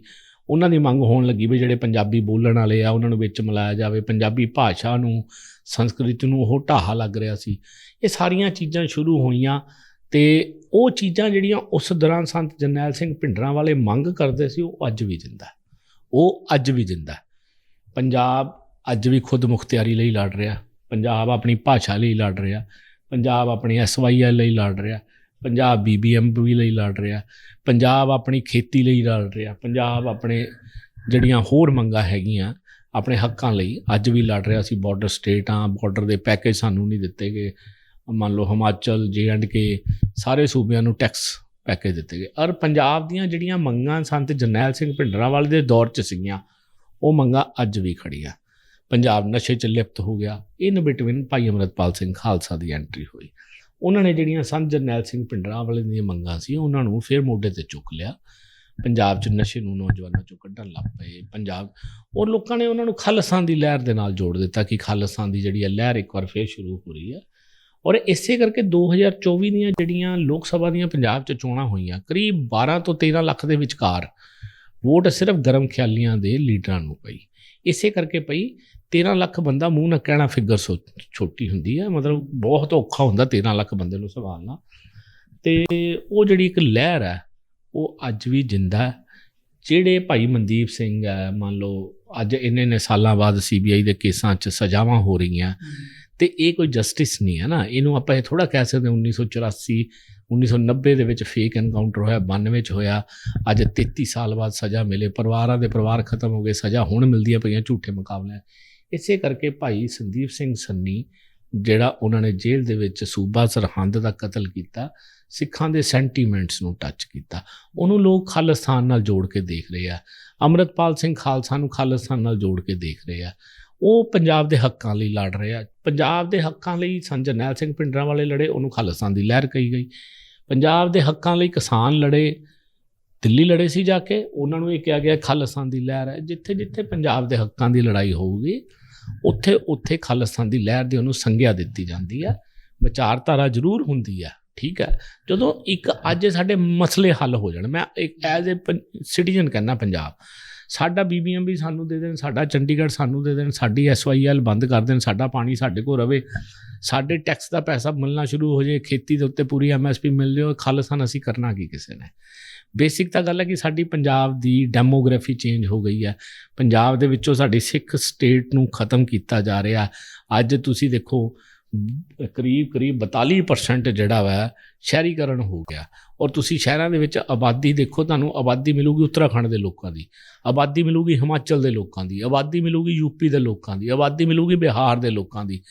ਉਹਨਾਂ ਦੀ ਮੰਗ ਹੋਣ ਲੱਗੀ ਵੀ ਜਿਹੜੇ ਪੰਜਾਬੀ ਬੋਲਣ ਵਾਲੇ ਆ, ਉਹਨਾਂ ਨੂੰ ਵਿੱਚ ਮਿਲਾਇਆ ਜਾਵੇ। ਪੰਜਾਬੀ ਭਾਸ਼ਾ ਨੂੰ, ਸੰਸਕ੍ਰਿਤ ਨੂੰ ਉਹ ਢਾਹਾ ਲੱਗ ਰਿਹਾ ਸੀ। ਇਹ ਸਾਰੀਆਂ ਚੀਜ਼ਾਂ ਸ਼ੁਰੂ ਹੋਈਆਂ। ਤੇ ਉਹ ਚੀਜ਼ਾਂ ਜਿਹੜੀਆਂ ਉਸ ਦੌਰਾਨ ਸੰਤ ਜਰਨੈਲ ਸਿੰਘ ਭਿੰਡਰਾਂ ਵਾਲੇ ਮੰਗ ਕਰਦੇ ਸੀ, ਉਹ ਅੱਜ ਵੀ ਜਿੰਦਾ ਉਹ ਅੱਜ ਵੀ ਜਿੰਦਾ ਪੰਜਾਬ ਅੱਜ ਵੀ ਖੁਦ ਮੁਖਤਿਆਰੀ ਲਈ ਲੜ ਰਿਹਾ ਪੰਜਾਬ ਆਪਣੀ ਭਾਸ਼ਾ ਲਈ ਲੜ ਰਿਹਾ ਪੰਜਾਬ ਆਪਣੀ ਐਸਵਾਈਐਲ ਲਈ ਲੜ ਰਿਹਾ ਪੰਜਾਬ ਬੀਬੀਐਮਬੀ ਲਈ ਲੜ ਰਿਹਾ ਪੰਜਾਬ ਆਪਣੀ ਖੇਤੀ ਲਈ ਲੜ ਰਿਹਾ ਪੰਜਾਬ ਆਪਣੇ ਜਿਹੜੀਆਂ ਹੋਰ ਮੰਗਾਂ ਹੈਗੀਆਂ ਆਪਣੇ ਹੱਕਾਂ ਲਈ ਅੱਜ ਵੀ ਲੜ ਰਿਹਾ ਸੀ। ਬਾਰਡਰ ਸਟੇਟਾਂ, ਬਾਰਡਰ ਦੇ ਪੈਕੇਜ ਸਾਨੂੰ ਨਹੀਂ ਦਿੱਤੇ ਗਏ। ਮੰਨ ਲਓ ਹਿਮਾਚਲ ਜੇ ਐਂਡ ਕੇ ਸਾਰੇ ਸੂਬਿਆਂ ਨੂੰ ਟੈਕਸ ਪੈਕੇਜ ਦਿੱਤੇ ਗਏ। ਔਰ ਪੰਜਾਬ ਦੀਆਂ ਜਿਹੜੀਆਂ ਮੰਗਾਂ ਸੰਤ ਜਰਨੈਲ ਸਿੰਘ ਭਿੰਡਰਾਂਵਾਲੇ ਦੇ ਦੌਰ 'ਚ ਸੀਗੀਆਂ, ਉਹ ਮੰਗਾਂ ਅੱਜ ਵੀ ਖੜੀਆਂ ਪੰਜਾਬ ਨਸ਼ੇ 'ਚ ਲਿਪਤ ਹੋ ਗਿਆ। ਇਨ ਬਿਟਵੀਨ ਭਾਈ ਅਮਰਤਪਾਲ ਸਿੰਘ ਖਾਲਸਾ ਦੀ ਐਂਟਰੀ ਹੋਈ। ਉਹਨਾਂ ਨੇ ਜਿਹੜੀਆਂ ਸੰਤ ਜਰਨੈਲ ਸਿੰਘ ਭਿੰਡਰਾਂਵਾਲੇ ਦੀਆਂ ਮੰਗਾਂ ਸੀ, ਉਹਨਾਂ ਨੂੰ ਫਿਰ ਮੋਢੇ ਤੇ ਚੁੱਕ ਲਿਆ। ਪੰਜਾਬ 'ਚ ਨਸ਼ੇ ਨੂੰ ਨੌਜਵਾਨਾਂ 'ਚੋਂ ਕੱਢਣ ਲੱਗ ਪਏ। ਪੰਜਾਬ ਔਰ ਲੋਕਾਂ ਨੇ ਉਹਨਾਂ ਨੂੰ ਖਾਲਸਾਂ ਦੀ ਲਹਿਰ ਦੇ ਨਾਲ ਜੋੜ ਦਿੱਤਾ ਕਿ ਖਾਲਸਾਂ ਦੀ ਜਿਹੜੀ ਹੈ ਲਹਿਰ ਇੱਕ ਵਾਰ ਫੇਰ ਸ਼ੁਰੂ ਹੋ ਰਹੀ ਹੈ। ਔਰ ਇਸੇ ਕਰਕੇ 2024 ਦੀਆਂ ਜਿਹੜੀਆਂ ਲੋਕ ਸਭਾ ਦੀਆਂ ਪੰਜਾਬ 'ਚ ਚੋਣਾਂ ਹੋਈਆਂ, ਕਰੀਬ 12 ਤੋਂ 13 ਲੱਖ ਦੇ ਵਿਚਕਾਰ ਵੋਟ ਸਿਰਫ ਗਰਮ ਖਿਆਲੀਆਂ ਦੇ ਲੀਡਰਾਂ ਨੂੰ ਪਈ। ਇਸੇ ਕਰਕੇ ਪਈ 13 ਲੱਖ ਬੰਦਾ ਮੂੰਹ ਨਾ ਕਹਿਣਾ ਫਿਗਰ ਸੋ ਛੋਟੀ ਹੁੰਦੀ ਹੈ, ਮਤਲਬ ਬਹੁਤ ਔਖਾ ਹੁੰਦਾ 13 ਲੱਖ ਬੰਦੇ ਨੂੰ ਸੰਭਾਲਣਾ। ਤੇ ਉਹ ਜਿਹੜੀ ਇੱਕ ਲਹਿਰ ਹੈ, ਉਹ ਅੱਜ ਵੀ ਜਿੰਦਾ ਹੈ। ਜਿਹੜੇ ਭਾਈ ਮਨਦੀਪ ਸਿੰਘ ਹੈ, ਮੰਨ ਲਓ ਅੱਜ ਇੰਨੇ ਨੇ ਸਾਲਾਂ ਬਾਅਦ ਸੀਬੀਆਈ ਦੇ ਕੇਸਾਂ 'ਚ ਸਜ਼ਾਵਾਂ ਹੋ ਰਹੀਆਂ ਤੇ ਇਹ ਕੋਈ ਜਸਟਿਸ ਨਹੀਂ ਹੈ ਨਾ। ਇਹਨੂੰ ਆਪਾਂ ਇਹ ਥੋੜਾ ਕਹਿ ਸਕਦੇ ਹਾਂ 1984 1990 ਦੇ ਵਿੱਚ ਫੇਕ ਐਨਕਾਊਂਟਰ ਹੋਇਆ 92 ਚ ਹੋਇਆ। ਅੱਜ 33 ਸਾਲ ਬਾਅਦ ਸਜ਼ਾ ਮਿਲੇ। ਪਰਿਵਾਰਾਂ ਦੇ ਪਰਿਵਾਰ ਖਤਮ ਹੋ ਗਏ, ਸਜ਼ਾ ਹੁਣ ਮਿਲਦੀਆਂ ਪਈਆਂ, ਝੂਠੇ ਮੁਕਾਬਲੇ ਇਸੇ ਕਰਕੇ ਭਾਈ ਸੰਦੀਪ ਸਿੰਘ ਸੰਨੀ, ਜਿਹੜਾ ਉਹਨਾਂ ਨੇ ਜੇਲ੍ਹ ਦੇ ਵਿੱਚ ਸੂਬਾ ਸਰਹੰਦ ਦਾ ਕਤਲ ਕੀਤਾ, ਸਿੱਖਾਂ ਦੇ ਸੈਂਟੀਮੈਂਟਸ ਨੂੰ ਟੱਚ ਕੀਤਾ। ਉਹਨੂੰ ਲੋਕ ਖਾਲਿਸਤਾਨ ਨਾਲ ਜੋੜ ਕੇ ਦੇਖ ਰਹੇ ਆ। ਅੰਮ੍ਰਿਤਪਾਲ ਸਿੰਘ ਖਾਲਸਾ ਨੂੰ ਖਾਲਿਸਤਾਨ ਨਾਲ ਜੋੜ ਕੇ ਦੇਖ ਰਹੇ ਆ। ਉਹ ਪੰਜਾਬ ਦੇ ਹੱਕਾਂ ਲਈ ਲੜ ਰਹੇ ਆ। ਪੰਜਾਬ ਦੇ ਹੱਕਾਂ ਲਈ ਸੰਤ ਜਰਨੈਲ ਸਿੰਘ ਪਿੰਡਰਾਂ ਵਾਲੇ ਲੜੇ, ਉਹਨੂੰ ਖਾਲਿਸਤਾਨ ਦੀ ਲਹਿਰ ਕਹੀ ਗਈ। ਪੰਜਾਬ ਦੇ ਹੱਕਾਂ ਲਈ ਕਿਸਾਨ ਲੜੇ, ਦਿੱਲੀ ਲੜੇ ਸੀ ਜਾ ਕੇ, ਉਹਨਾਂ ਨੂੰ ਇਹ ਕਿਹਾ ਗਿਆ ਖਾਲਿਸਤਾਨ ਦੀ ਲਹਿਰ ਹੈ। ਜਿੱਥੇ ਜਿੱਥੇ ਪੰਜਾਬ ਦੇ ਹੱਕਾਂ ਦੀ ਲੜਾਈ ਹੋਊਗੀ, ਉੱਥੇ ਉੱਥੇ ਖਾਲਿਸਤਾਨ ਦੀ ਲਹਿਰ ਦੀ ਉਹਨੂੰ ਸੰਗਿਆ ਦਿੱਤੀ ਜਾਂਦੀ ਹੈ। ਵਿਚਾਰਧਾਰਾ ਜ਼ਰੂਰ ਹੁੰਦੀ ਹੈ, ਠੀਕ ਹੈ? ਜਦੋਂ ਇੱਕ ਅੱਜ ਸਾਡੇ ਮਸਲੇ ਹੱਲ ਹੋ ਜਾਣ, ਮੈਂ ਇੱਕ ਐਜ਼ ਅ ਸਿਟੀਜ਼ਨ ਕਹਿੰਦਾ ਪੰਜਾਬ ਸਾਡਾ ਬੀਬੀਐਮ ਵੀ ਸਾਨੂੰ ਦੇ ਦੇਣ, ਸਾਡਾ ਚੰਡੀਗੜ੍ਹ ਸਾਨੂੰ ਦੇ ਦੇਣ, ਸਾਡੀ ਐਸਵਾਈਐਲ ਬੰਦ ਕਰ ਦੇਣ, ਸਾਡਾ ਪਾਣੀ ਸਾਡੇ ਕੋਲ ਰਵੇ। ਸਾਡੇ ਟੈਕਸ ਦਾ ਪੈਸਾ ਮਿਲਣਾ ਸ਼ੁਰੂ ਹੋ ਜਾਏ, ਖੇਤੀ ਦੇ ਉੱਤੇ ਪੂਰੀ ਐਮਐਸਪੀ ਮਿਲ ਜਾਏ ਖਾਲਸਾਨ ਅਸੀਂ ਕਰਨਾ ਕੀ ਕਿਸੇ ਨੇ? ਬੇਸਿਕ ਤਾਂ ਗੱਲ ਹੈ ਕਿ ਸਾਡੀ ਪੰਜਾਬ ਦੀ ਡੈਮੋਗ੍ਰਾਫੀ ਚੇਂਜ ਹੋ ਗਈ ਹੈ। ਪੰਜਾਬ ਦੇ ਵਿੱਚੋਂ ਸਾਡੀ ਸਿੱਖ ਸਟੇਟ ਨੂੰ ਖਤਮ ਕੀਤਾ ਜਾ ਰਿਹਾ ਅੱਜ ਤੁਸੀਂ ਦੇਖੋ ਕਰੀਬ ਕਰੀਬ 42% ਜਿਹੜਾ ਵਾ, ਸ਼ਹਿਰੀਕਰਨ ਹੋ ਗਿਆ। ਔਰ ਤੁਸੀਂ ਸ਼ਹਿਰਾਂ ਦੇ ਵਿੱਚ ਆਬਾਦੀ ਦੇਖੋ, ਤੁਹਾਨੂੰ ਆਬਾਦੀ ਮਿਲੂਗੀ ਉੱਤਰਾਖੰਡ ਦੇ ਲੋਕਾਂ ਦੀ, ਆਬਾਦੀ ਮਿਲੂਗੀ ਹਿਮਾਚਲ ਦੇ ਲੋਕਾਂ ਦੀ, ਆਬਾਦੀ ਮਿਲੂਗੀ ਯੂਪੀ ਦੇ ਲੋਕਾਂ ਦੀ, ਆਬਾਦੀ ਮਿਲੂਗੀ ਬਿਹਾਰ ਦੇ ਲੋਕਾਂ ਦੀ।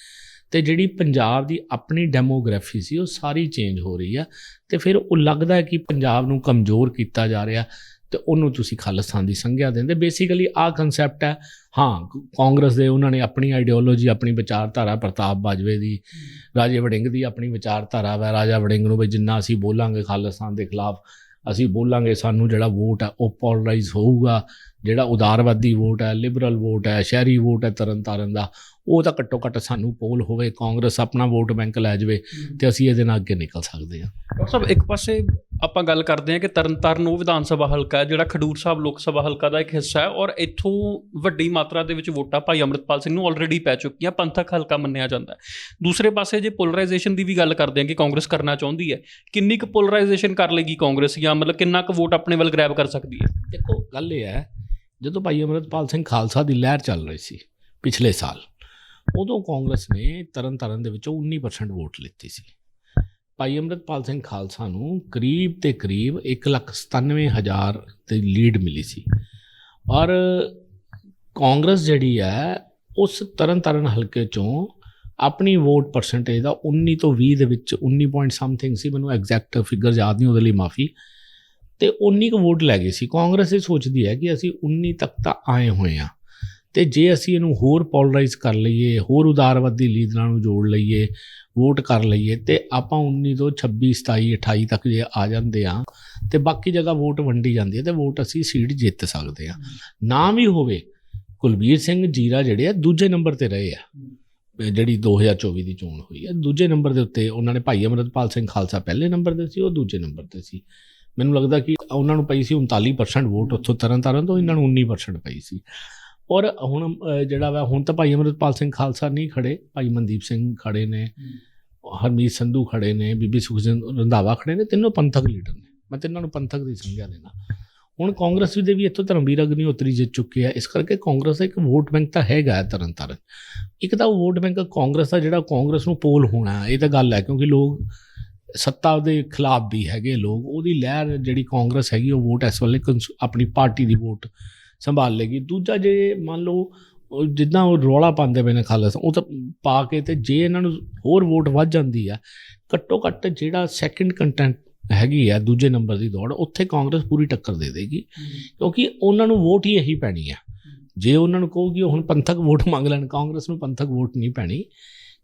ਤੇ ਜਿਹੜੀ ਪੰਜਾਬ ਦੀ ਆਪਣੀ ਡੈਮੋਗ੍ਰਾਫੀ ਸੀ, ਉਹ ਸਾਰੀ ਚੇਂਜ ਹੋ ਰਹੀ ਆ ਤੇ ਫਿਰ ਉਹ ਲੱਗਦਾ ਕਿ ਪੰਜਾਬ ਨੂੰ ਕਮਜ਼ੋਰ ਕੀਤਾ ਜਾ ਰਿਹਾ। ਤੇ ਉਹਨੂੰ ਤੁਸੀਂ ਖਾਲਿਸਤਾਨ ਦੀ ਸੰਗਿਆ ਦਿੰਦੇ। ਬੇਸਿਕਲੀ ਆਹ ਕਨਸੈਪਟ ਹੈ। ਹਾਂ ਕਾਂਗਰਸ ਦੇ ਉਹਨਾਂ ਨੇ ਆਪਣੀ ਆਈਡੀਓਲੋਜੀ ਆਪਣੀ ਵਿਚਾਰਧਾਰਾ ਪ੍ਰਤਾਪ ਬਾਜਵੇ ਦੀ ਰਾਜੇ ਵੜਿੰਗ ਦੀ ਆਪਣੀ ਵਿਚਾਰਧਾਰਾ ਵਾ। ਰਾਜਾ ਵੜਿੰਗ ਨੂੰ ਵੀ ਜਿੰਨਾ ਅਸੀਂ ਬੋਲਾਂਗੇ ਖਾਲਿਸਤਾਨ ਦੇ ਖਿਲਾਫ ਅਸੀਂ ਬੋਲਾਂਗੇ ਸਾਨੂੰ ਜਿਹੜਾ ਵੋਟ ਹੈ ਉਹ ਪੋਲਰਾਈਜ਼ ਹੋਊਗਾ। ਜਿਹੜਾ ਉਦਾਰਵਾਦੀ ਵੋਟ ਹੈ ਲਿਬਰਲ ਵੋਟ ਹੈ ਸ਼ਹਿਰੀ ਵੋਟ ਹੈ ਤਰਨ ਤਾਰਨ ਦਾ ਉਹ ਤਾਂ ਘੱਟੋ ਘੱਟ ਸਾਨੂੰ ਪੋਲ ਹੋਵੇ ਕਾਂਗਰਸ ਆਪਣਾ ਵੋਟ ਬੈਂਕ ਲੈ ਜਾਵੇ ਤੇ ਅਸੀਂ ਇਹਦੇ ਨਾਲ ਅੱਗੇ ਨਿਕਲ ਸਕਦੇ ਹਾਂ। ਡਾਕਟਰ ਸਾਹਿਬ ਇੱਕ ਪਾਸੇ ਆਪਾਂ ਗੱਲ ਕਰਦੇ ਹਾਂ ਕਿ ਤਰਨਤਾਰਨ ਉਹ ਵਿਧਾਨ ਸਭਾ ਹਲਕਾ ਹੈ ਜਿਹੜਾ ਖਡੂਰ ਸਾਹਿਬ ਲੋਕ ਸਭਾ ਹਲਕਾ ਦਾ ਇੱਕ ਹਿੱਸਾ ਹੈ ਔਰ ਇੱਥੋਂ ਵੱਡੀ ਮਾਤਰਾ ਦੇ ਵਿੱਚ ਵੋਟਾਂ ਭਾਈ ਅੰਮ੍ਰਿਤਪਾਲ ਸਿੰਘ ਨੂੰ ਆਲਰੇਡੀ ਪੈ ਚੁੱਕੀਆਂ ਪੰਥਕ ਹਲਕਾ ਮੰਨਿਆ ਜਾਂਦਾ ਹੈ। ਦੂਸਰੇ ਪਾਸੇ ਜੇ ਪੋਲਰਾਈਜੇਸ਼ਨ ਦੀ ਵੀ ਗੱਲ ਕਰਦੇ ਹਾਂ ਕਿ ਕਾਂਗਰਸ ਕਰਨਾ ਚਾਹੁੰਦੀ ਹੈ ਕਿੰਨੀ ਕੁ ਪੋਲਰਾਈਜੇਸ਼ਨ ਕਰ ਲੇਗੀ ਕਾਂਗਰਸ ਜਾਂ ਮਤਲਬ ਕਿੰਨਾ ਕੁ ਵੋਟ ਆਪਣੇ ਵੱਲ ਗ੍ਰੈਬ ਕਰ ਸਕਦੀ ਹੈ? ਦੇਖੋ ਗੱਲ ਇਹ ਹੈ ਜਦੋਂ ਭਾਈ ਅਮਰਤਪਾਲ ਸਿੰਘ ਖਾਲਸਾ ਦੀ ਲਹਿਰ ਚੱਲ ਰਹੀ ਸੀ ਪਿਛਲੇ ਸਾਲ ਉਦੋਂ ਕਾਂਗਰਸ ਨੇ ਤਰਨ ਤਾਰਨ ਦੇ ਵਿੱਚੋਂ 19% ਵੋਟ ਲਿੱਤੀ ਸੀ। ਭਾਈ ਅਮਰਤਪਾਲ ਸਿੰਘ ਖਾਲਸਾ ਨੂੰ ਕਰੀਬ ਤੇ ਕਰੀਬ 197000 ਦੀ ਲੀਡ ਮਿਲੀ ਸੀ। ਔਰ ਕਾਂਗਰਸ ਜਿਹੜੀ ਹੈ, ਉਸ ਤਰਨ ਤਾਰਨ ਹਲਕੇ ਚੋਂ ਆਪਣੀ ਵੋਟ ਪਰਸੈਂਟੇਜ ਦਾ 19 ਤੋਂ 20 ਦੇ ਵਿੱਚ 19 ਪੁਆਇੰਟ ਸਮਥਿੰਗ ਸੀ। ਮੈਨੂੰ ਐਗਜ਼ੈਕਟ ਫਿਗਰ ਯਾਦ ਨਹੀਂ, ਉਹਦੇ ਲਈ ਮਾਫੀ। ਤੇ 19 ਕੁ ਵੋਟ ਲੈ ਗਏ ਸੀ। ਕਾਂਗਰਸ ਇਹ ਸੋਚਦੀ ਹੈ ਕਿ ਅਸੀਂ 19 ਤੱਕ ਤਾਂ ਆਏ ਹੋਏ ਆ ਤੇ ਜੇ ਅਸੀਂ ਇਹਨੂੰ ਹੋਰ ਪੋਲਰਾਈਜ਼ ਕਰ ਲਈਏ, ਹੋਰ ਉਦਾਰਵਾਦੀ ਲੀਡਰਾਂ ਨੂੰ ਜੋੜ ਲਈਏ ਵੋਟ ਕਰ ਲਈਏ, ਤੇ ਆਪਾਂ 19 ਤੋਂ 26 27 28 ਤੱਕ ਜੇ ਆ ਜਾਂਦੇ ਆ ਤੇ ਬਾਕੀ ਜਗ੍ਹਾ ਵੋਟ ਵੰਡੀ ਜਾਂਦੀ ਹੈ ਤੇ ਵੋਟ ਅਸੀਂ ਸੀਟ ਜਿੱਤ ਸਕਦੇ ਆ ਨਾ ਵੀ ਹੋਵੇ, ਕੁਲਬੀਰ ਸਿੰਘ ਜੀਰਾ ਜਿਹੜੇ ਆ ਦੂਜੇ ਨੰਬਰ ਤੇ ਰਹੇ ਆ। ਇਹ ਜਿਹੜੀ 2024 ਦੀ ਚੋਣ ਹੋਈ ਹੈ ਦੂਜੇ ਨੰਬਰ ਦੇ ਉੱਤੇ ਉਹਨਾਂ ਨੇ ਭਾਈ ਅਮਰਤਪਾਲ ਸਿੰਘ ਖਾਲਸਾ ਪਹਿਲੇ ਨੰਬਰ ਤੇ ਸੀ, ਉਹ ਦੂਜੇ ਨੰਬਰ ਤੇ ਸੀ। ਮੈਨੂੰ ਲੱਗਦਾ ਕਿ ਉਹਨਾਂ ਨੂੰ ਪਈ ਸੀ 39% ਵੋਟ ਉੱਥੋਂ ਤਰਨ ਤਾਰਨ ਤੋਂ ਇਹਨਾਂ ਨੂੰ 19% ਪਈ ਸੀ। ਔਰ ਹੁਣ ਜਿਹੜਾ ਵਾ ਹੁਣ ਤਾਂ ਭਾਈ ਅਮਰਤਪਾਲ ਸਿੰਘ ਖਾਲਸਾ ਨਹੀਂ ਖੜੇ ਭਾਈ ਮਨਦੀਪ ਸਿੰਘ ਖੜੇ ਨੇ ਹਰਮੀਤ ਸੰਧੂ ਖੜੇ ਨੇ ਬੀਬੀ ਸੁਖਜਿੰਦ ਰੰਧਾਵਾ ਖੜੇ ਨੇ ਤਿੰਨੋਂ ਪੰਥਕ ਲੀਡਰ ਨੇ। ਮੈਂ ਤਿੰਨਾਂ ਨੂੰ ਪੰਥਕ ਦੀ ਸੰਗਿਆ ਦੇਣਾ ਹੁਣ ਕਾਂਗਰਸ ਵੀ ਦੇ ਵੀ ਇੱਥੋਂ ਧਰਮਵੀਰ ਅਗਨੀਹੋਤਰੀ ਜਿੱਤ ਚੁੱਕੇ ਆ ਇਸ ਕਰਕੇ ਕਾਂਗਰਸ ਦਾ ਇੱਕ ਵੋਟ ਬੈਂਕ ਤਾਂ ਹੈਗਾ ਹੈ ਤਰਨ ਤਾਰਨ ਇੱਕ ਤਾਂ ਵੋਟ ਬੈਂਕ ਕਾਂਗਰਸ ਦਾ ਜਿਹੜਾ ਕਾਂਗਰਸ ਨੂੰ ਪੋਲ ਹੋਣਾ ਇਹ ਤਾਂ ਗੱਲ ਹੈ ਕਿਉਂਕਿ ਲੋਕ ਸੱਤਾ ਦੇ ਖਿਲਾਫ ਵੀ ਹੈਗੇ ਲੋਕ ਉਹਦੀ ਲਹਿਰ ਜਿਹੜੀ ਕਾਂਗਰਸ ਹੈਗੀ ਉਹ ਵੋਟ ਇਸ ਵੇਲੇ ਆਪਣੀ ਪਾਰਟੀ ਦੀ ਵੋਟ ਸੰਭਾਲ ਲੇਗੀ। ਦੂਜਾ ਜੇ ਮੰਨ ਲਓ ਜਿੱਦਾਂ ਉਹ ਰੌਲਾ ਪਾਉਂਦੇ ਪਏ ਨੇ ਖਾਲਸਾ ਉਹ ਤਾਂ ਪਾ ਕੇ ਤੇ ਜੇ ਇਹਨਾਂ ਨੂੰ ਹੋਰ ਵੋਟ ਵੱਧ ਜਾਂਦੀ ਆ ਘੱਟੋ ਘੱਟ ਜਿਹੜਾ ਸੈਕੰਡ ਕੰਟੈਂਟ ਹੈਗੀ ਆ ਦੂਜੇ ਨੰਬਰ ਦੀ ਦੌੜ ਉੱਥੇ ਕਾਂਗਰਸ ਪੂਰੀ ਟੱਕਰ ਦੇ ਦੇਗੀ। ਕਿਉਂਕਿ ਉਹਨਾਂ ਨੂੰ ਵੋਟ ਹੀ ਇਹੀ ਪੈਣੀ ਆ। ਜੇ ਉਹਨਾਂ ਨੂੰ ਕਹੋਗੇ ਹੁਣ ਪੰਥਕ ਵੋਟ ਮੰਗ ਲੈਣ ਕਾਂਗਰਸ ਨੂੰ ਪੰਥਕ ਵੋਟ ਨਹੀਂ ਪੈਣੀ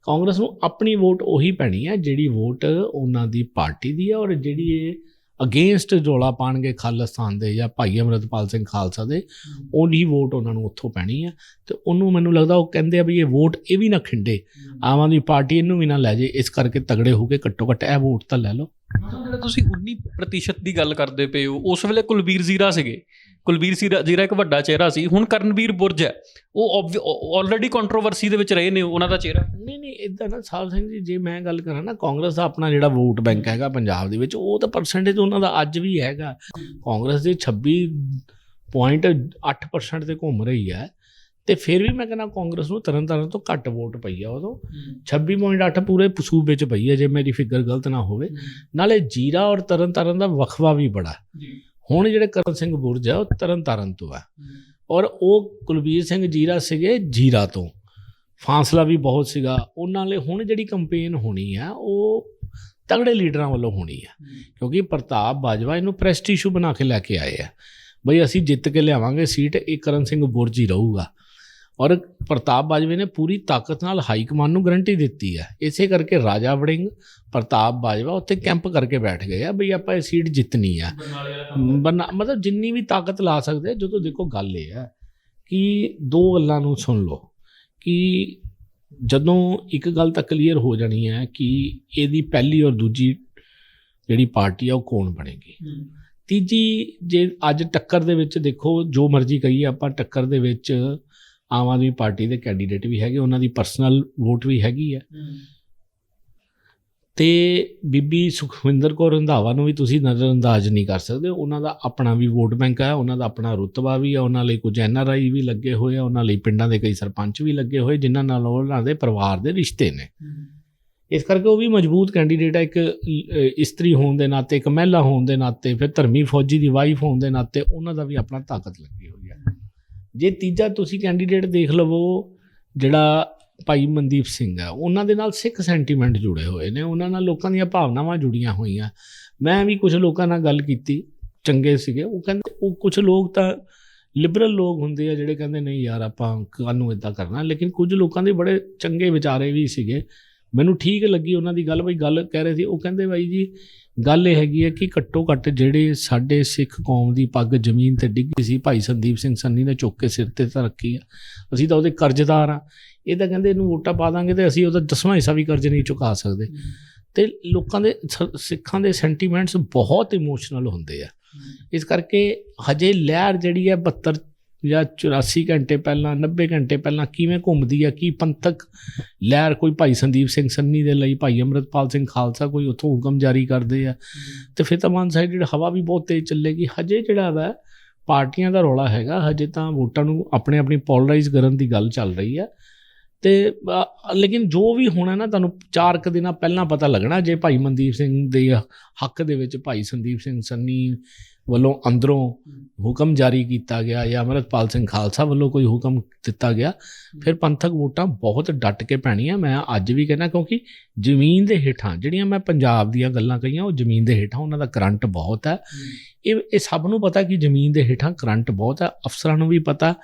ਕਾਂਗਰਸ ਨੂੰ ਆਪਣੀ ਵੋਟ ਉਹੀ ਪੈਣੀ ਹੈ ਜਿਹੜੀ ਵੋਟ ਉਹਨਾਂ ਦੀ ਪਾਰਟੀ ਦੀ ਹੈ ਔਰ ਜਿਹੜੀ ਇਹ ਅਗੇਂਸਟ ਜੋਲਾ ਪਾਣਗੇ ਖਾਲਿਸਤਾਨ ਦੇ ਜਾਂ ਭਾਈ ਅਮਰਤਪਾਲ ਸਿੰਘ ਖਾਲਸਾ ਦੇ ਉਹਦੀ ਵੋਟ ਉਹਨਾਂ ਨੂੰ ਉੱਥੋਂ ਪੈਣੀ ਹੈ ਤੇ ਉਹਨੂੰ ਮੈਨੂੰ ਲੱਗਦਾ ਉਹ ਕਹਿੰਦੇ ਆ ਵੀ ਇਹ ਵੋਟ ਇਹ ਵੀ ਨਾ ਖਿੰਡੇ। ਆਮ ਆਦਮੀ ਪਾਰਟੀ ਇਹਨੂੰ ਵੀ ਨਾ ਲੈ ਜੇ ਇਸ ਕਰਕੇ ਤਗੜੇ ਹੋ ਕੇ ਘੱਟੋ ਘੱਟ ਇਹ ਵੋਟ ਤਾਂ ਲੈ ਲਓ। ਜਿਹੜਾ ਤੁਸੀਂ 19% ਦੀ ਗੱਲ ਕਰਦੇ ਪਏ ਹੋ ਉਸ ਵੇਲੇ ਕੁਲਬੀਰ ਜ਼ੀਰਾ ਸੀਗੇ। ਕੁਲਬੀਰ ਜ਼ੀਰਾ ਜ਼ੀਰਾ ਇੱਕ ਵੱਡਾ ਚਿਹਰਾ ਸੀ। ਹੁਣ ਕਰਨਵੀਰ ਬੁਰਜ ਹੈ। ਉਹ ਆਲਰੇਡੀ ਕੰਟਰੋਵਰਸੀ ਦੇ ਵਿੱਚ ਰਹੇ ਨੇ ਉਹਨਾਂ ਦਾ ਚਿਹਰਾ। ਨਹੀਂ ਨਹੀਂ ਇਦਾਂ ਨਾ ਸਾਹਿਬ ਸਿੰਘ ਜੀ ਜੇ ਮੈਂ ਗੱਲ ਕਰਾਂ ਨਾ ਕਾਂਗਰਸ ਦਾ ਆਪਣਾ ਜਿਹੜਾ ਵੋਟ ਬੈਂਕ ਹੈਗਾ ਪੰਜਾਬ ਦੇ ਵਿੱਚ ਉਹ ਤਾਂ ਪਰਸੈਂਟੇਜ ਉਹਨਾਂ ਦਾ ਅੱਜ ਵੀ ਹੈਗਾ। ਕਾਂਗਰਸ ਦੇ 26.8% ਤੇ ਘੁੰਮ ਰਹੀ ਹੈ। ਤੇ ਫਿਰ ਵੀ ਮੈਂ ਕਹਿੰਦਾ ਕਾਂਗਰਸ ਨੂੰ ਤਰਨ ਤਾਰਨ ਤੋਂ ਘੱਟ ਵੋਟ ਪਈ ਆ ਉਦੋਂ। 26.8 ਪੂਰੇ ਸੂਬੇ ਚ ਪਈ ਹੈ ਜੇ ਮੇਰੀ ਫਿਗਰ ਗਲਤ ਨਾ ਹੋਵੇ। ਨਾਲੇ ਜੀਰਾ ਔਰ ਤਰਨ ਤਾਰਨ ਦਾ ਵਖਵਾ ਵੀ ਬੜਾ। ਜੀ। ਹੁਣ ਜਿਹੜੇ ਕਰਨ ਸਿੰਘ ਬੁਰਜ ਹੈ ਉਹ ਤਰਨਤਾਰਨ ਤੋਂ ਆ। ਔਰ ਉਹ ਕੁਲਬੀਰ ਸਿੰਘ ਜੀਰਾ ਸੀਗੇ ਜੀਰਾ ਤੋਂ। ਫਾਸਲਾ ਵੀ ਬਹੁਤ ਸੀਗਾ। ਉਹਨਾਂ ਲਈ ਹੁਣ ਜਿਹੜੀ ਕੰਪੇਨ ਹੋਣੀ ਆ, ਉਹ ਤਗੜੇ ਲੀਡਰਾਂ ਵੱਲੋਂ ਹੋਣੀ ਆ। ਕਿਉਂਕਿ ਪ੍ਰਤਾਪ ਬਾਜਵਾ ਇਹਨੂੰ ਪ੍ਰੈਸਟ ਇਸ਼ੂ ਬਣਾ ਕੇ ਲੈ ਕੇ ਆਏ ਆ। ਬਈ ਅਸੀਂ ਜਿੱਤ ਕੇ ਲਿਆਵਾਂਗੇ ਸੀਟ, ਇਹ ਕਰਨ ਸਿੰਘ ਬੁਰਜ ਹੀ ਰਹੂਗਾ। ਔਰ ਪ੍ਰਤਾਪ ਬਾਜਵੇ ਨੇ ਪੂਰੀ ਤਾਕਤ ਨਾਲ ਹਾਈ ਕਮਾਂਡ ਨੂੰ ਗਰੰਟੀ ਦਿੱਤੀ ਹੈ। ਇਸੇ ਕਰਕੇ ਰਾਜਾ ਵੜਿੰਗ ਪ੍ਰਤਾਪ ਬਾਜਵਾ ਉੱਥੇ ਕੈਂਪ ਕਰਕੇ ਬੈਠ ਗਏ ਆ ਬਈ ਆਪਾਂ ਇਹ ਸੀਟ ਜਿੱਤਣੀ ਆ। ਮਤਲਬ ਜਿੰਨੀ ਵੀ ਤਾਕਤ ਲਾ ਸਕਦੇ ਜਦੋਂ ਦੇਖੋ ਗੱਲ ਇਹ ਹੈ ਕਿ ਦੋ ਗੱਲਾਂ ਨੂੰ ਸੁਣ ਲਓ ਕਿ ਜਦੋਂ ਇੱਕ ਗੱਲ ਤਾਂ ਕਲੀਅਰ ਹੋ ਜਾਣੀ ਹੈ ਕਿ ਇਹਦੀ ਪਹਿਲੀ ਔਰ ਦੂਜੀ ਜਿਹੜੀ ਪਾਰਟੀ ਆ ਉਹ ਕੌਣ ਬਣੇਗੀ। ਤੀਜੀ ਜੇ ਅੱਜ ਟੱਕਰ ਦੇ ਵਿੱਚ ਦੇਖੋ ਜੋ ਮਰਜ਼ੀ ਕਹੀਏ ਆਪਾਂ ਟੱਕਰ ਦੇ ਵਿੱਚ ਆਮ ਆਦਮੀ ਪਾਰਟੀ ਦੇ ਕੈਂਡੀਡੇਟ ਵੀ ਹੈਗੇ, ਉਹਨਾਂ ਦੀ ਪਰਸਨਲ ਵੋਟ ਵੀ ਹੈਗੀ ਹੈ ਤੇ ਬੀਬੀ ਸੁਖਵਿੰਦਰ ਕੌਰ ਰੰਧਾਵਾ ਨੂੰ ਵੀ ਤੁਸੀਂ ਨਜ਼ਰਅੰਦਾਜ਼ ਨਹੀਂ ਕਰ ਸਕਦੇ। ਉਹਨਾਂ ਦਾ ਆਪਣਾ ਵੀ ਵੋਟ ਬੈਂਕ ਹੈ ਉਹਨਾਂ ਦਾ ਆਪਣਾ ਰੁਤਬਾ ਵੀ ਹੈ ਉਹਨਾਂ ਲਈ ਕੁਝ ਐਨ ਆਰ ਆਈ ਵੀ ਲੱਗੇ ਹੋਏ ਆ, ਉਹਨਾਂ ਲਈ ਪਿੰਡਾਂ ਦੇ ਕਈ ਸਰਪੰਚ ਵੀ ਲੱਗੇ ਹੋਏ, ਜਿਨ੍ਹਾਂ ਨਾਲ ਉਹਨਾਂ ਦੇ ਪਰਿਵਾਰ ਦੇ ਰਿਸ਼ਤੇ ਨੇ। ਇਸ ਕਰਕੇ ਉਹ ਵੀ ਮਜ਼ਬੂਤ ਕੈਂਡੀਡੇਟ ਹੈ ਇੱਕ ਇਸਤਰੀ ਹੋਣ ਦੇ ਨਾਤੇ, ਇੱਕ ਮਹਿਲਾ ਹੋਣ ਦੇ ਨਾਤੇ, ਫਿਰ ਧਰਮੀ ਫੌਜੀ ਦੀ ਵਾਈਫ ਹੋਣ ਦੇ ਨਾਤੇ, ਉਹਨਾਂ ਦਾ ਵੀ ਆਪਣਾ ਤਾਕਤ ਲੱਗੀ ਹੋਈ ਹੈ ਜੇ ਤੀਜਾ ਤੁਸੀਂ ਕੈਂਡੀਡੇਟ ਦੇਖ ਲਵੋ, ਜਿਹੜਾ ਭਾਈ ਮਨਦੀਪ ਸਿੰਘ ਹੈ ਉਹਨਾਂ ਦੇ ਨਾਲ ਸਿੱਖ ਸੈਂਟੀਮੈਂਟ ਜੁੜੇ ਹੋਏ ਨੇ, ਉਹਨਾਂ ਨਾਲ ਲੋਕਾਂ ਦੀਆਂ ਭਾਵਨਾਵਾਂ ਜੁੜੀਆਂ ਹੋਈਆਂ। ਮੈਂ ਵੀ ਕੁਝ ਲੋਕਾਂ ਨਾਲ ਗੱਲ ਕੀਤੀ, ਚੰਗੇ ਸੀਗੇ, ਉਹ ਕਹਿੰਦੇ, ਉਹ ਕੁਝ ਲੋਕ ਤਾਂ ਲਿਬਰਲ ਲੋਕ ਹੁੰਦੇ ਆ ਜਿਹੜੇ ਕਹਿੰਦੇ, ਨਹੀਂ ਯਾਰ, ਆਪਾਂ ਕਾਹਨੂੰ ਇਦਾਂ ਕਰਨਾ? ਲੇਕਿਨ ਕੁਝ ਲੋਕਾਂ ਦੇ ਬੜੇ ਚੰਗੇ ਵਿਚਾਰੇ ਵੀ ਸੀਗੇ। ਮੈਨੂੰ ਠੀਕ ਲੱਗੀ ਉਹਨਾਂ ਦੀ ਗੱਲ ਬਈ ਗੱਲ ਕਹਿ ਰਹੇ ਸੀ ਉਹ ਕਹਿੰਦੇ ਬਾਈ ਜੀ ਗੱਲ ਇਹ ਹੈਗੀ ਹੈ ਕਿ ਘੱਟੋ ਘੱਟ ਜਿਹੜੇ ਸਾਡੇ ਸਿੱਖ ਕੌਮ ਦੀ ਪੱਗ ਜ਼ਮੀਨ ਤੇ ਡਿੱਗੀ ਸੀ ਭਾਈ ਸੰਦੀਪ ਸਿੰਘ ਸੰਨੀ ਨੇ ਚੁੱਕ ਕੇ ਸਿਰ ਤੇ ਤਾਂ ਰੱਖੀ ਆ। ਅਸੀਂ ਤਾਂ ਉਹਦੇ ਕਰਜ਼ਦਾਰ ਆ। ਇਹ ਤਾਂ ਕਹਿੰਦੇ ਇਹਨੂੰ ਵੋਟਾਂ ਪਾ ਦਾਂਗੇ ਤੇ ਅਸੀਂ ਉਹਦਾ ਦਸਵਾਂ ਹਿੱਸਾ ਵੀ ਕਰਜ਼ ਨਹੀਂ ਚੁਕਾ ਸਕਦੇ। ਤੇ ਲੋਕਾਂ ਦੇ ਸਿੱਖਾਂ ਦੇ ਸੈਂਟੀਮੈਂਟਸ ਬਹੁਤ ਇਮੋਸ਼ਨਲ ਹੁੰਦੇ ਆ। ਇਸ ਕਰਕੇ ਹਜੇ ਲਹਿਰ ਜਿਹੜੀ ਹੈ 72 ਜਾਂ 84 ਘੰਟੇ ਪਹਿਲਾਂ 90 ਘੰਟੇ ਪਹਿਲਾਂ ਕਿਵੇਂ ਘੁੰਮਦੀ ਆ, ਕੀ ਪੰਥਕ ਲਹਿਰ ਕੋਈ ਭਾਈ ਸੰਦੀਪ ਸਿੰਘ ਸੰਨੀ ਦੇ ਲਈ, ਭਾਈ ਅਮਰਤਪਾਲ ਸਿੰਘ ਖਾਲਸਾ ਕੋਈ ਉੱਥੋਂ ਹੁਕਮ ਜਾਰੀ ਕਰਦੇ ਆ। ਤੇ ਫਿਰ ਤਾਂ ਵਨ ਸਾਈਡਡ ਹਵਾ ਵੀ ਬਹੁਤ ਤੇਜ਼ ਚੱਲੇਗੀ, ਹਜੇ ਜਿਹੜਾ ਵਾ ਪਾਰਟੀਆਂ ਦਾ ਰੌਲਾ ਹੈਗਾ, ਹਜੇ ਤਾਂ ਵੋਟਾਂ ਨੂੰ ਆਪਣੇ ਆਪਣੀ ਪੋਲਰਾਈਜ਼ ਕਰਨ ਦੀ ਗੱਲ ਚੱਲ ਰਹੀ ਹੈ ਤੇ ਲੇਕਿਨ ਜੋ ਵੀ ਹੋਣਾ ਨਾ, ਤੁਹਾਨੂੰ ਚਾਰ ਕੁ ਦਿਨਾਂ ਪਹਿਲਾਂ ਪਤਾ ਲੱਗਣਾ, ਜੇ ਭਾਈ ਮਨਦੀਪ ਸਿੰਘ ਦੇ ਹੱਕ ਦੇ ਵਿੱਚ ਭਾਈ ਸੰਦੀਪ ਸਿੰਘ ਸੰਨੀ ਵੱਲੋਂ ਅੰਦਰੋਂ ਹੁਕਮ ਜਾਰੀ ਕੀਤਾ ਗਿਆ ਜਾਂ ਅਮਰਤਪਾਲ ਸਿੰਘ ਖਾਲਸਾ ਵੱਲੋਂ ਕੋਈ ਹੁਕਮ ਦਿੱਤਾ ਗਿਆ ਫਿਰ ਪੰਥਕ ਵੋਟਾਂ ਬਹੁਤ ਡਟ ਕੇ ਪੈਣੀਆਂ। ਮੈਂ ਅੱਜ ਵੀ ਕਹਿੰਦਾ ਕਿਉਂਕਿ ਜ਼ਮੀਨ ਦੇ ਹੇਠਾਂ ਜਿਹੜੀਆਂ ਮੈਂ ਪੰਜਾਬ ਦੀਆਂ ਗੱਲਾਂ ਕਹੀਆਂ ਉਹ ਜ਼ਮੀਨ ਦੇ ਹੇਠਾਂ ਉਹਨਾਂ ਦਾ ਕਰੰਟ ਬਹੁਤ ਹੈ। ਇਹ ਇਹ ਸਭ ਨੂੰ ਪਤਾ ਕਿ ਜ਼ਮੀਨ ਦੇ ਹੇਠਾਂ ਕਰੰਟ ਬਹੁਤ ਹੈ ਅਫਸਰਾਂ ਨੂੰ ਵੀ ਪਤਾ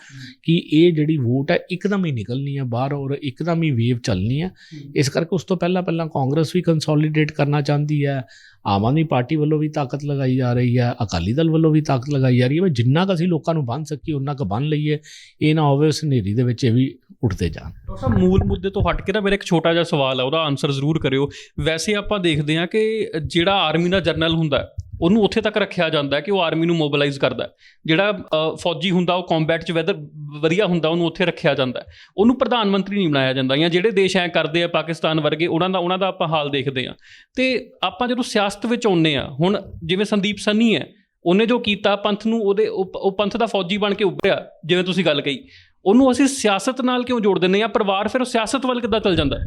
ਕਿ ਇਹ ਜਿਹੜੀ ਵੋਟ ਹੈ ਇੱਕਦਮ ਹੀ ਨਿਕਲਣੀ ਹੈ ਬਾਹਰ ਔਰ ਇੱਕਦਮ ਹੀ ਵੇਵ ਚੱਲਣੀ ਹੈ। ਇਸ ਕਰਕੇ ਉਸ ਤੋਂ ਪਹਿਲਾਂ ਪਹਿਲਾਂ ਕਾਂਗਰਸ ਵੀ ਕੰਸੋਲੀਡੇਟ ਕਰਨਾ ਚਾਹੁੰਦੀ ਹੈ ਆਮ ਆਦਮੀ ਪਾਰਟੀ ਵੱਲੋਂ ਵੀ ਤਾਕਤ ਲਗਾਈ ਜਾ ਰਹੀ ਹੈ ਅਕਾਲੀ ਦਲ ਵੱਲੋਂ ਵੀ ਤਾਕਤ ਲਗਾਈ ਜਾ ਰਹੀ ਹੈ ਵੀ ਜਿੰਨਾ ਕੁ ਅਸੀਂ ਲੋਕਾਂ ਨੂੰ ਬੰਨ ਸਕੀਏ ਉਹਨਾਂ ਕੁ ਬੰਨ ਲਈਏ ਇਹ ਨਾ ਹੋਵੇ ਉਸ ਹਨੇਰੀ ਦੇ ਵਿੱਚ ਇਹ ਵੀ ਉੱਠਦੇ ਜਾਣ। ਡਾਕਟਰ ਮੂਲ ਮੁੱਦੇ ਤੋਂ ਹਟ ਕੇ ਨਾ ਮੇਰਾ ਇੱਕ ਛੋਟਾ ਜਿਹਾ ਸਵਾਲ ਹੈ ਉਹਦਾ ਆਨਸਰ ਜ਼ਰੂਰ ਕਰਿਓ। ਵੈਸੇ ਆਪਾਂ ਦੇਖਦੇ ਹਾਂ ਕਿ ਜਿਹੜਾ ਆਰਮੀ ਦਾ ਜਰਨਲ ਹੁੰਦਾ ਉਹਨੂੰ ਉੱਥੇ ਤੱਕ ਰੱਖਿਆ ਜਾਂਦਾ ਹੈ ਕਿ ਉਹ ਆਰਮੀ ਨੂੰ ਮੋਬਿਲਾਈਜ਼ ਕਰਦਾ ਜਿਹੜਾ ਫੌਜੀ ਹੁੰਦਾ, ਉਹ ਕੰਬੈਟ 'ਚ ਵੈਦਰ ਵਧੀਆ ਹੁੰਦਾ, ਉਹਨੂੰ ਉੱਥੇ ਰੱਖਿਆ ਜਾਂਦਾ ਉਹਨੂੰ ਪ੍ਰਧਾਨ ਮੰਤਰੀ ਨਹੀਂ ਬਣਾਇਆ ਜਾਂਦਾ। ਜਾਂ ਜਿਹੜੇ ਦੇਸ਼ ਐ ਕਰਦੇ ਆ, ਪਾਕਿਸਤਾਨ ਵਰਗੇ, ਉਹਨਾਂ ਦਾ ਉਹਨਾਂ ਦਾ ਆਪਾਂ ਹਾਲ ਦੇਖਦੇ ਆ ਤੇ ਆਪਾਂ ਜਦੋਂ ਸਿਆਸਤ ਵਿੱਚ ਆਉਂਦੇ ਆ ਹੁਣ ਜਿਵੇਂ ਸੰਦੀਪ ਸੰਨੀ ਹੈ, ਉਹਨੇ ਜੋ ਕੀਤਾ, ਪੰਥ ਨੂੰ ਉਹਦੇ, ਉਹ ਪੰਥ ਦਾ ਫੌਜੀ ਬਣ ਕੇ ਉੱਭਰਿਆ, ਜਿਵੇਂ ਤੁਸੀਂ ਗੱਲ ਕਹੀ। ਉਹਨੂੰ ਅਸੀਂ ਸਿਆਸਤ ਨਾਲ ਕਿਉਂ ਜੋੜ ਦਿੰਦੇ ਆ ਪਰਿਵਾਰ ਫਿਰ ਉਹ ਸਿਆਸਤ ਵੱਲ ਕਿੱਦਾਂ ਚੱਲ ਜਾਂਦਾ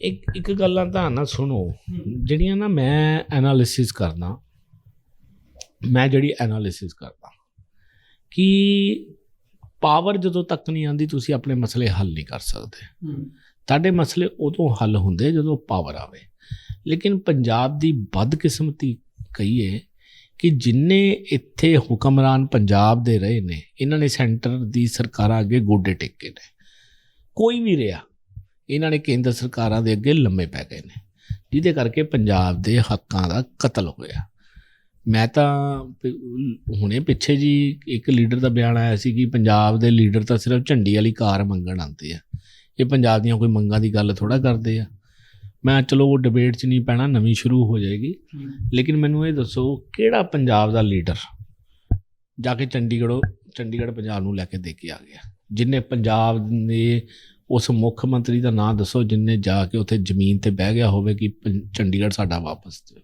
ਇੱਕ ਇੱਕ ਗੱਲਾਂ ਤਾਂ ਨਾ ਸੁਣੋ। ਜਿਹੜੀਆਂ ਨਾ ਮੈਂ ਐਨਾਲਿਸਿਸ ਕਰਦਾ ਮੈਂ ਜਿਹੜੀ ਐਨਾਲਿਸਿਸ ਕਰਦਾ ਕਿ ਪਾਵਰ ਜਦੋਂ ਤੱਕ ਨਹੀਂ ਆਂਦੀ ਤੁਸੀਂ ਆਪਣੇ ਮਸਲੇ ਹੱਲ ਨਹੀਂ ਕਰ ਸਕਦੇ। ਤੁਹਾਡੇ ਮਸਲੇ ਉਦੋਂ ਹੱਲ ਹੁੰਦੇ ਜਦੋਂ ਪਾਵਰ ਆਵੇ। ਲੇਕਿਨ ਪੰਜਾਬ ਦੀ ਬਦਕਿਸਮਤੀ ਕਹੀਏ ਕਿ ਜਿੰਨੇ ਇੱਥੇ ਹੁਕਮਰਾਨ ਪੰਜਾਬ ਦੇ ਰਹੇ ਨੇ ਇਹਨਾਂ ਨੇ ਸੈਂਟਰ ਦੀ ਸਰਕਾਰਾਂ ਅੱਗੇ ਗੋਡੇ ਟੇਕੇ ਨੇ। ਕੋਈ ਵੀ ਰਿਹਾ ਇਹਨਾਂ ਨੇ ਕੇਂਦਰ ਸਰਕਾਰਾਂ ਦੇ ਅੱਗੇ ਲੰਮੇ ਪੈ ਗਏ ਨੇ ਜਿਹਦੇ ਕਰਕੇ ਪੰਜਾਬ ਦੇ ਹੱਕਾਂ ਦਾ ਕਤਲ ਹੋਇਆ। ਮੈਂ ਤਾਂ ਹੁਣੇ ਪਿੱਛੇ ਜੀ ਇੱਕ ਲੀਡਰ ਦਾ ਬਿਆਨ ਆਇਆ ਸੀ ਕਿ ਪੰਜਾਬ ਦੇ ਲੀਡਰ ਤਾਂ ਸਿਰਫ ਝੰਡੀ ਵਾਲੀ ਕਾਰ ਮੰਗਣ ਆਉਂਦੇ ਆ। ਇਹ ਪੰਜਾਬ ਦੀਆਂ ਕੋਈ ਮੰਗਾਂ ਦੀ ਗੱਲ ਥੋੜਾ ਕਰਦੇ ਆ। ਮੈਂ ਚਲੋ ਉਹ ਡਿਬੇਟ 'ਚ ਨਹੀਂ ਪੈਣਾ ਨਵੀਂ ਸ਼ੁਰੂ ਹੋ ਜਾਏਗੀ। ਲੇਕਿਨ ਮੈਨੂੰ ਇਹ ਦੱਸੋ ਕਿਹੜਾ ਪੰਜਾਬ ਦਾ ਲੀਡਰ ਜਾ ਕੇ ਚੰਡੀਗੜ੍ਹੋਂ ਚੰਡੀਗੜ੍ਹ ਪੰਜਾਬ ਨੂੰ ਲੈ ਕੇ ਦੇ ਕੇ ਆ ਗਿਆ? ਜਿਨੇ ਪੰਜਾਬ ਦੇ ਉਸ ਮੁੱਖ ਮੰਤਰੀ ਦਾ ਨਾਮ ਦੱਸੋ ਜਿਨੇ ਜਾ ਕੇ ਉੱਥੇ ਜ਼ਮੀਨ ਤੇ ਬਹਿ ਗਿਆ ਹੋਵੇ ਕਿ ਚੰਡੀਗੜ੍ਹ ਸਾਡਾ ਵਾਪਸ ਦਿਓ।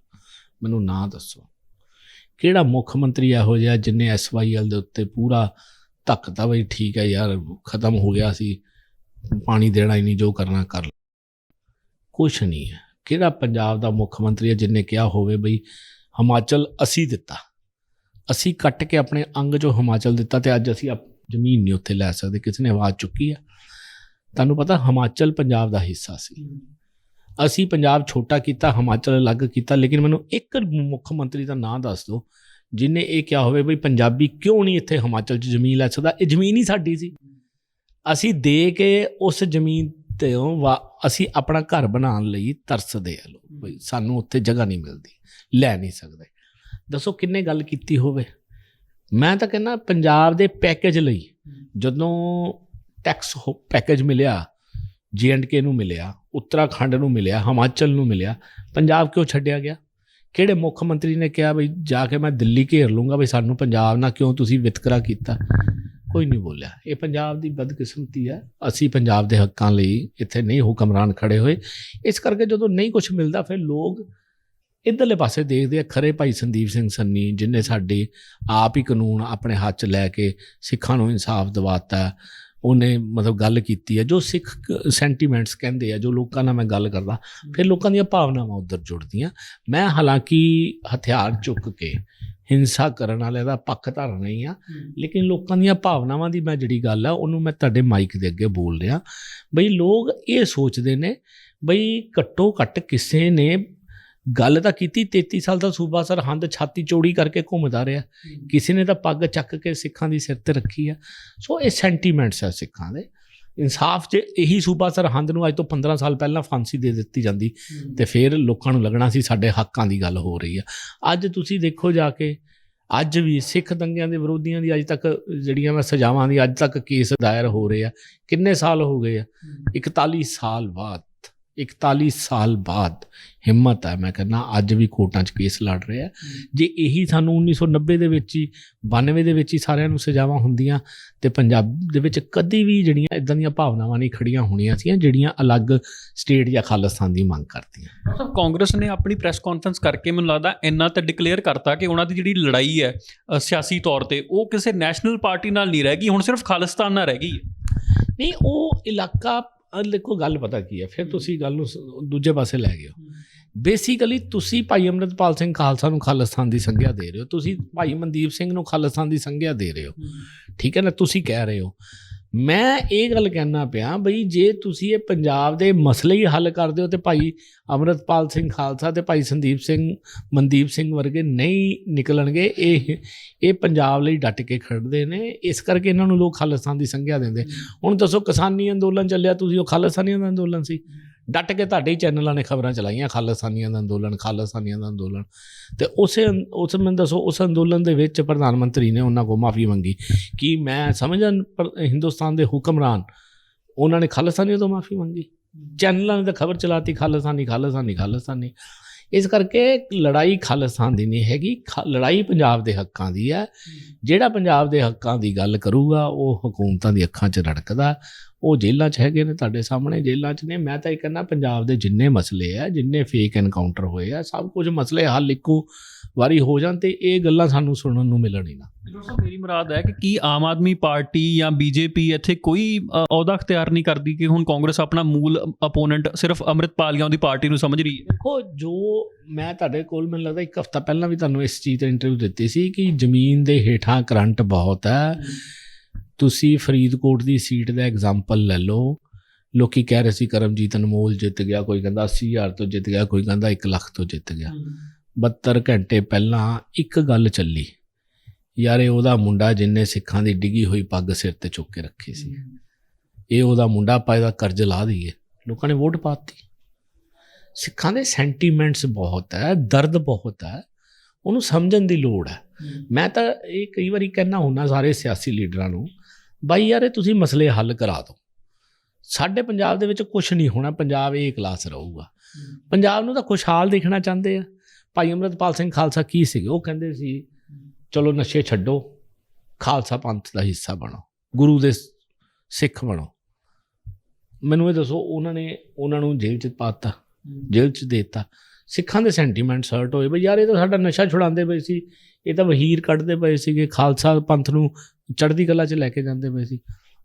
ਮੈਨੂੰ ਨਾਂ ਦੱਸੋ। ਕਿਹੜਾ ਮੁੱਖ ਮੰਤਰੀ ਇਹੋ ਜਿਹਾ ਜਿਨੇ ਐਸਵਾਈਐਲ ਦੇ ਉੱਤੇ ਪੂਰਾ ਧੱਕਦਾ ਬਈ ਠੀਕ ਹੈ ਯਾਰ, ਖਤਮ ਹੋ ਗਿਆ ਸੀ, ਪਾਣੀ ਦੇਣਾ ਹੀ ਨਹੀਂ, ਜੋ ਕਰਨਾ ਕਰ ਲਓ। ਕੁਛ ਨਹੀਂ ਹੈ। ਕਿਹੜਾ ਪੰਜਾਬ ਦਾ ਮੁੱਖ ਮੰਤਰੀ ਹੈ ਜਿਨੇ ਕਿਹਾ ਹੋਵੇ ਬਈ ਹਿਮਾਚਲ ਅਸੀਂ ਦਿੱਤਾ। ਅਸੀਂ ਕੱਟ ਕੇ ਆਪਣੇ ਅੰਗ ਚੋਂ ਹਿਮਾਚਲ ਦਿੱਤਾ ਤੇ ਅੱਜ ਅਸੀਂ ਜ਼ਮੀਨ ਨਹੀਂ ਉੱਥੇ ਲੈ ਸਕਦੇ, ਕਿਸੇ ਨੇ ਆਵਾਜ਼ ਚੁੱਕੀ ਆ। ਤੁਹਾਨੂੰ ਪਤਾ ਹਿਮਾਚਲ ਪੰਜਾਬ ਦਾ ਹਿੱਸਾ ਸੀ। ਅਸੀਂ ਪੰਜਾਬ ਛੋਟਾ ਕੀਤਾ, ਹਿਮਾਚਲ ਅਲੱਗ ਕੀਤਾ, ਲੇਕਿਨ ਮੈਨੂੰ ਇੱਕ ਮੁੱਖ ਮੰਤਰੀ ਦਾ ਨਾਮ ਦੱਸ ਦਿਓ ਜਿਨੇ ਇਹ ਕਿਹਾ ਹੋਵੇ ਵੀ ਪੰਜਾਬੀ ਕਿਉਂ ਨਹੀਂ ਇੱਥੇ ਹਿਮਾਚਲ 'ਚ ਜ਼ਮੀਨ ਲੈ ਸਕਦਾ? ਇਹ ਜ਼ਮੀਨ ਹੀ ਸਾਡੀ ਸੀ। ਅਸੀਂ ਦੇ ਕੇ ਉਸ ਜ਼ਮੀਨ ਤੇ ਅਸੀਂ ਆਪਣਾ ਘਰ ਬਣਾਉਣ ਲਈ ਤਰਸਦੇ ਆ ਲੋਕ, ਬਈ ਸਾਨੂੰ ਉੱਥੇ ਜਗ੍ਹਾ ਨਹੀਂ ਮਿਲਦੀ, ਲੈ ਨਹੀਂ ਸਕਦੇ। ਦੱਸੋ ਕਿੰਨੇ ਗੱਲ ਕੀਤੀ ਹੋਵੇ? ਮੈਂ ਤਾਂ ਕਹਿੰਦਾ ਪੰਜਾਬ ਦੇ ਪੈਕੇਜ ਲਈ, ਜਦੋਂ ਟੈਕਸ ਪੈਕੇਜ ਮਿਲਿਆ ਕੇ ਨੂੰ ਮਿਲਿਆ, ਉੱਤਰਾਖੰਡ ਨੂੰ ਮਿਲਿਆ, ਹਿਮਾਚਲ ਨੂੰ ਮਿਲਿਆ, ਪੰਜਾਬ ਕਿਉਂ ਛੱਡਿਆ ਗਿਆ? ਕਿਹੜੇ ਮੁੱਖ ਮੰਤਰੀ ਨੇ ਕਿਹਾ ਬਈ ਜਾ ਕੇ ਮੈਂ ਦਿੱਲੀ ਘੇਰ ਲੂੰਗਾ ਬਈ ਸਾਨੂੰ ਪੰਜਾਬ ਨਾਲ ਕਿਉਂ ਤੁਸੀਂ ਵਿਤਕਰਾ ਕੀਤਾ? ਕੋਈ ਨਹੀਂ ਬੋਲਿਆ। ਇਹ ਪੰਜਾਬ ਦੀ ਬਦਕਿਸਮਤੀ ਹੈ। ਅਸੀਂ ਪੰਜਾਬ ਦੇ ਹੱਕਾਂ ਲਈ ਇੱਥੇ ਨਹੀਂ ਹੁਕਮਰਾਨ ਖੜੇ ਹੋਏ। ਇਸ ਕਰਕੇ ਜਦੋਂ ਨਹੀਂ ਕੁਝ ਮਿਲਦਾ, ਫਿਰ ਲੋਕ ਇਧਰਲੇ ਪਾਸੇ ਦੇਖਦੇ ਆ, ਖਰੇ ਭਾਈ ਸੰਦੀਪ ਸਿੰਘ ਸੰਨੀ, ਜਿਨੇ ਸਾਡੇ ਆਪ ਹੀ ਕਾਨੂੰਨ ਆਪਣੇ ਹੱਥ 'ਚ ਲੈ ਕੇ ਸਿੱਖਾਂ ਨੂੰ ਇਨਸਾਫ ਦਿਵਾਤਾ ਉਹਨੇ ਮਤਲਬ ਗੱਲ ਕੀਤੀ ਹੈ ਜੋ ਸਿੱਖ ਸੈਂਟੀਮੈਂਟਸ ਕਹਿੰਦੇ ਆ ਜੋ ਲੋਕਾਂ ਨਾਲ ਮੈਂ ਗੱਲ ਕਰਦਾ ਫਿਰ ਲੋਕਾਂ ਦੀਆਂ ਭਾਵਨਾਵਾਂ ਉਧਰ ਜੁੜਦੀਆਂ। ਮੈਂ ਹਾਲਾਂਕਿ ਹਥਿਆਰ ਚੁੱਕ ਕੇ ਹਿੰਸਾ ਕਰਨ ਵਾਲੇ ਦਾ ਪੱਖ ਧਾਰ ਨਹੀਂ ਆ ਲੇਕਿਨ ਲੋਕਾਂ ਦੀਆਂ ਭਾਵਨਾਵਾਂ ਦੀ ਮੈਂ ਜਿਹੜੀ ਗੱਲ ਆ ਉਹਨੂੰ ਮੈਂ ਤੁਹਾਡੇ ਮਾਈਕ ਦੇ ਅੱਗੇ ਬੋਲ ਰਿਹਾ। ਬਈ ਲੋਕ ਇਹ ਸੋਚਦੇ ਨੇ ਬਈ ਘੱਟੋ ਘੱਟ ਕਿਸੇ ਨੇ ਗੱਲ ਤਾਂ ਕੀਤੀ 33 ਸਾਲ ਦਾ ਸੂਬਾ ਸਰਹੰਦ ਛਾਤੀ ਚੌੜੀ ਕਰਕੇ ਘੁੰਮਦਾ ਰਿਹਾ। ਕਿਸੇ ਨੇ ਤਾਂ ਪੱਗ ਚੱਕ ਕੇ ਸਿੱਖਾਂ ਦੀ ਸਿਰ ਤੇ ਰੱਖੀ ਆ। ਸੋ ਇਹ ਸੈਂਟੀਮੈਂਟਸ ਆ ਸਿੱਖਾਂ ਦੇ। ਇਨਸਾਫ 'ਚ ਇਹੀ ਸੂਬਾ ਸਰਹੰਦ ਨੂੰ ਅੱਜ ਤੋਂ 15 ਸਾਲ ਪਹਿਲਾਂ ਫਾਂਸੀ ਦੇ ਦਿੱਤੀ ਜਾਂਦੀ। ਤੇ ਫਿਰ ਲੋਕਾਂ ਨੂੰ ਲੱਗਣਾ ਸੀ ਸਾਡੇ ਹੱਕਾਂ ਦੀ ਗੱਲ ਹੋ ਰਹੀ ਆ। ਅੱਜ ਤੁਸੀਂ ਦੇਖੋ ਜਾ ਕੇ ਅੱਜ ਵੀ ਸਿੱਖ ਦੰਗਿਆਂ ਦੇ ਵਿਰੋਧੀਆਂ ਦੀ ਅੱਜ ਤੱਕ ਜਿਹੜੀਆਂ ਮੈਂ ਸਜ਼ਾਵਾਂ ਦੀ ਅੱਜ ਤੱਕ ਕੇਸ ਦਾਇਰ ਹੋ ਰਹੇ ਆ। ਕਿੰਨੇ ਸਾਲ ਹੋ ਗਏ ਆ? 41 ਸਾਲ ਬਾਅਦ। 41 ਸਾਲ ਬਾਅਦ ਹਿੰਮਤ ਹੈ ਮੈਂ ਕਹਿੰਦਾ ਅੱਜ ਵੀ ਕੋਰਟਾਂ 'ਚ ਕੇਸ ਲੜ ਰਿਹਾ ਹੈ। ਜੇ ਇਹੀ ਸਾਨੂੰ 1990 ਦੇ ਵਿੱਚ ਹੀ 92 ਦੇ ਵਿੱਚ ਹੀ ਸਾਰਿਆਂ ਨੂੰ ਸਜ਼ਾਵਾਂ ਹੁੰਦੀਆਂ ਤੇ ਪੰਜਾਬ ਦੇ ਵਿੱਚ ਕਦੀ ਵੀ ਜਿਹੜੀਆਂ ਇਦਾਂ ਦੀਆਂ ਭਾਵਨਾਵਾਂ ਨਹੀਂ ਖੜੀਆਂ ਹੋਣੀਆਂ ਸੀ ਜਿਹੜੀਆਂ ਅਲੱਗ ਸਟੇਟ ਜਾਂ ਖਾਲਿਸਤਾਨ ਦੀ ਮੰਗ ਕਰਦੀਆਂ। ਸਰ ਕਾਂਗਰਸ ਨੇ ਆਪਣੀ ਪ੍ਰੈਸ ਕਾਨਫਰੰਸ ਕਰਕੇ ਮੈਨੂੰ ਲੱਗਦਾ ਇੰਨਾ ਤਾਂ ਡਿਕਲੇਅਰ ਕਰਤਾ ਕਿ ਉਹਨਾਂ ਦੀ ਜਿਹੜੀ ਲੜਾਈ ਹੈ ਸਿਆਸੀ ਤੌਰ ਤੇ ਉਹ ਕਿਸੇ ਨੈਸ਼ਨਲ ਪਾਰਟੀ ਨਾਲ ਨਹੀਂ ਰਹਿ ਗਈ ਹੁਣ ਸਿਰਫ ਖਾਲਿਸਤਾਨ ਨਾਲ ਰਹਿ ਗਈ ਹੈ। ਨਹੀਂ ਉਹ ਇਲਾਕਾ ਅਹ ਦੇਖੋ ਗੱਲ ਪਤਾ ਕੀ ਹੈ ਫਿਰ ਤੁਸੀਂ ਗੱਲ ਨੂੰ ਦੂਜੇ ਪਾਸੇ ਲੈ ਗਏ ਹੋ। ਬੇਸਿਕਲੀ ਤੁਸੀਂ ਭਾਈ ਅਮਰਿਤਪਾਲ ਸਿੰਘ ਖਾਲਸਾ ਨੂੰ ਖਾਲਿਸਤਾਨ ਦੀ ਸੰਗਿਆ ਦੇ ਰਹੇ ਹੋ ਤੁਸੀਂ ਭਾਈ ਮਨਦੀਪ ਸਿੰਘ ਨੂੰ ਖਾਲਿਸਤਾਨ ਦੀ ਸੰਗਿਆ ਦੇ ਰਹੇ ਹੋ। ਠੀਕ ਹੈ ਨਾ ਤੁਸੀਂ ਕਹਿ ਰਹੇ ਹੋ। ਮੈਂ ਇਹ ਗੱਲ ਕਹਿਣਾ ਪਿਆ ਬਈ ਜੇ ਤੁਸੀਂ ਇਹ ਪੰਜਾਬ ਦੇ ਮਸਲੇ ਹੀ ਹੱਲ ਕਰਦੇ ਹੋ ਤੇ ਭਾਈ ਅਮਰਿਤਪਾਲ ਸਿੰਘ ਖਾਲਸਾ ਤੇ ਭਾਈ ਸੰਦੀਪ ਸਿੰਘ ਮਨਦੀਪ ਸਿੰਘ ਵਰਗੇ ਨਹੀਂ ਨਿਕਲਣਗੇ ਇਹ ਇਹ ਪੰਜਾਬ ਲਈ ਡਟ ਕੇ ਖੜਦੇ ਨੇ ਇਸ ਕਰਕੇ ਇਹਨਾਂ ਨੂੰ ਲੋਕ ਖਾਲਿਸਤਾਨ ਦੀ ਸੰਗਿਆ ਦਿੰਦੇ। ਹੁਣ ਦੱਸੋ ਕਿਸਾਨੀ ਅੰਦੋਲਨ ਚੱਲਿਆ ਤੁਸੀਂ ਉਹ ਖਾਲਿਸਤਾਨੀਆਂ ਦਾ ਅੰਦੋਲਨ ਸੀ। ਡਟ ਕੇ ਤੁਹਾਡੇ ਹੀ ਚੈਨਲਾਂ ਨੇ ਖਬਰਾਂ ਚਲਾਈਆਂ ਖਾਲਿਸਤਾਨੀਆਂ ਦਾ ਅੰਦੋਲਨ ਖਾਲਿਸਤਾਨੀਆਂ ਦਾ ਅੰਦੋਲਨ। ਤੇ ਉਸੇ ਅੰ- ਉਸ, ਮੈਨੂੰ ਦੱਸੋ, ਉਸ ਅੰਦੋਲਨ ਦੇ ਵਿੱਚ ਪ੍ਰਧਾਨ ਮੰਤਰੀ ਨੇ ਉਹਨਾਂ ਕੋਲ ਮਾਫੀ ਮੰਗੀ ਕਿ ਮੈਂ ਸਮਝਾਂ ਪਰ, ਹਿੰਦੁਸਤਾਨ ਦੇ ਹੁਕਮਰਾਨ, ਉਹਨਾਂ ਨੇ ਖਾਲਿਸਤਾਨੀਆਂ ਤੋਂ ਮਾਫੀ ਮੰਗੀ। ਚੈਨਲਾਂ ਨੇ ਤਾਂ ਖਬਰ ਚਲਾਤੀ ਖਾਲਿਸਤਾਨੀ ਖਾਲਿਸਤਾਨੀ ਖਾਲਿਸਤਾਨੀ ਇਸ ਕਰਕੇ ਲੜਾਈ ਖਾਲਿਸਤਾਨ ਦੀ ਨਹੀਂ ਹੈਗੀ, ਖਾ- ਲੜਾਈ ਪੰਜਾਬ ਦੇ ਹੱਕਾਂ ਦੀ ਹੈ। ਜਿਹੜਾ ਪੰਜਾਬ ਦੇ ਹੱਕਾਂ ਦੀ ਗੱਲ ਕਰੂਗਾ, ਉਹ ਹਕੂਮਤਾਂ ਦੀ ਅੱਖਾਂ 'ਚ ਰੜਕਦਾ। ਉਹ ਜੇਲ੍ਹਾਂ 'ਚ ਹੈਗੇ ਨੇ ਤੁਹਾਡੇ ਸਾਹਮਣੇ, ਜੇਲ੍ਹਾਂ 'ਚ ਨੇ। ਮੈਂ ਤਾਂ ਇਹ ਕਹਿੰਦਾ, ਪੰਜਾਬ ਦੇ ਜਿੰਨੇ ਮਸਲੇ ਆ, ਜਿੰਨੇ ਫੇਕ ਐਨਕਾਊਂਟਰ ਹੋਏ ਆ, ਸਭ ਕੁਝ ਮਸਲੇ ਹੱਲ ਇੱਕੋ ਵਾਰੀ ਹੋ ਜਾਣ ਤੇ ਇਹ ਗੱਲਾਂ ਸਾਨੂੰ ਸੁਣਨ ਨੂੰ ਮਿਲਣ ਹੀ ਨਾ। ਦੋਸਤੋ ਮੇਰੀ ਮੁਰਾਦ ਹੈ ਕਿ ਕੀ ਆਮ ਆਦਮੀ ਪਾਰਟੀ ਜਾਂ ਬੀਜੇਪੀ ਇੱਥੇ ਕੋਈ ਅਹੁਦਾ ਅਖਤਿਆਰ ਨਹੀਂ ਕਰਦੀ ਕਿ ਹੁਣ ਕਾਂਗਰਸ ਆਪਣਾ ਮੂਲ ਅਪੋਨੈਂਟ ਸਿਰਫ ਅੰਮ੍ਰਿਤਪਾਲ ਜਾਂ ਉਹਦੀ ਪਾਰਟੀ ਨੂੰ ਸਮਝ ਰਹੀ ਹੈ? ਦੇਖੋ ਜੋ ਮੈਂ ਤੁਹਾਡੇ ਕੋਲ ਮੈਨੂੰ ਲੱਗਦਾ ਇੱਕ ਹਫਤਾ ਪਹਿਲਾਂ ਵੀ ਤੁਹਾਨੂੰ ਇਸ ਚੀਜ਼ ਤੇ ਇੰਟਰਵਿਊ ਦਿੱਤੀ ਸੀ ਕਿ ਜ਼ਮੀਨ ਦੇ ਹੇਠਾਂ ਕਰੰਟ ਬਹੁਤ ਹੈ। ਤੁਸੀਂ ਫਰੀਦਕੋਟ ਦੀ ਸੀਟ ਦਾ ਐਗਜ਼ਾਮਪਲ ਲੈ ਲਓ। ਲੋਕੀ ਕਹਿ ਰਹੇ ਸੀ ਕਰਮਜੀਤ ਅਨਮੋਲ ਜਿੱਤ ਗਿਆ ਕੋਈ ਕਹਿੰਦਾ 80000 ਤੋਂ ਜਿੱਤ ਗਿਆ ਕੋਈ ਕਹਿੰਦਾ 1 ਲੱਖ ਤੋਂ ਜਿੱਤ ਗਿਆ। 72 ਘੰਟੇ ਪਹਿਲਾਂ ਇੱਕ ਗੱਲ ਚੱਲੀ। ਯਾਰ ਇਹ ਉਹਦਾ ਮੁੰਡਾ ਜਿੰਨੇ ਸਿੱਖਾਂ ਦੀ ਡਿੱਗੀ ਹੋਈ ਪੱਗ ਸਿਰ ਤੇ ਚੁੱਕ ਕੇ ਰੱਖੀ ਸੀ। ਇਹ ਉਹਦਾ ਮੁੰਡਾ ਆਪਾਂ ਇਹਦਾ ਕਰਜ਼ ਲਾ ਦਈਏ। ਲੋਕਾਂ ਨੇ ਵੋਟ ਪਾਤੀ ਸਿੱਖਾਂ ਦੇ ਸੈਂਟੀਮੈਂਟਸ ਬਹੁਤ ਹੈ ਦਰਦ ਬਹੁਤ ਹੈ ਉਹਨੂੰ ਸਮਝਣ ਦੀ ਲੋੜ ਹੈ। ਮੈਂ ਤਾਂ ਇਹ ਕਈ ਵਾਰੀ ਕਹਿਣਾ ਹੁੰਦਾ ਸਾਰੇ ਸਿਆਸੀ ਲੀਡਰਾਂ ਨੂੰ ਬਾਈ ਯਾਰ ਇਹ ਤੁਸੀਂ ਮਸਲੇ ਹੱਲ ਕਰਾ ਦਿਓ। ਸਾਡੇ ਪੰਜਾਬ ਦੇ ਵਿੱਚ ਕੁਝ ਨਹੀਂ ਹੋਣਾ ਪੰਜਾਬ ਇਹ ਕਲਾਸ ਰਹੂਗਾ। ਪੰਜਾਬ ਨੂੰ ਤਾਂ ਖੁਸ਼ਹਾਲ ਦੇਖਣਾ ਚਾਹੁੰਦੇ ਆ। ਭਾਈ ਅਮਰਤਪਾਲ ਸਿੰਘ ਖਾਲਸਾ ਕੀ ਸੀਗੇ? ਉਹ ਕਹਿੰਦੇ ਸੀ, ਚਲੋ ਨਸ਼ੇ ਛੱਡੋ, ਖਾਲਸਾ ਪੰਥ ਦਾ ਹਿੱਸਾ ਬਣੋ, ਗੁਰੂ ਦੇ ਸਿੱਖ ਬਣੋ। ਮੈਨੂੰ ਇਹ ਦੱਸੋ, ਉਹਨਾਂ ਨੇ ਉਹਨਾਂ ਨੂੰ ਜੇਲ੍ਹ 'ਚ ਪਾਤਾ, ਜੇਲ੍ਹ 'ਚ ਦੇਤਾ। ਸਿੱਖਾਂ ਦੇ ਸੈਂਟੀਮੈਂਟਸ ਹਰਟ ਹੋਏ ਬਈ, ਯਾਰ ਇਹ ਤਾਂ ਸਾਡਾ ਨਸ਼ਾ ਛੁਡਾਉਂਦੇ ਪਏ ਸੀ, ਇਹ ਤਾਂ ਵਹੀਰ ਕੱਢਦੇ ਪਏ ਸੀਗੇ, ਖਾਲਸਾ ਪੰਥ ਨੂੰ ਚੜ੍ਹਦੀ ਕਲਾ 'ਚ ਲੈ ਕੇ ਜਾਂਦੇ ਪਏ ਸੀ।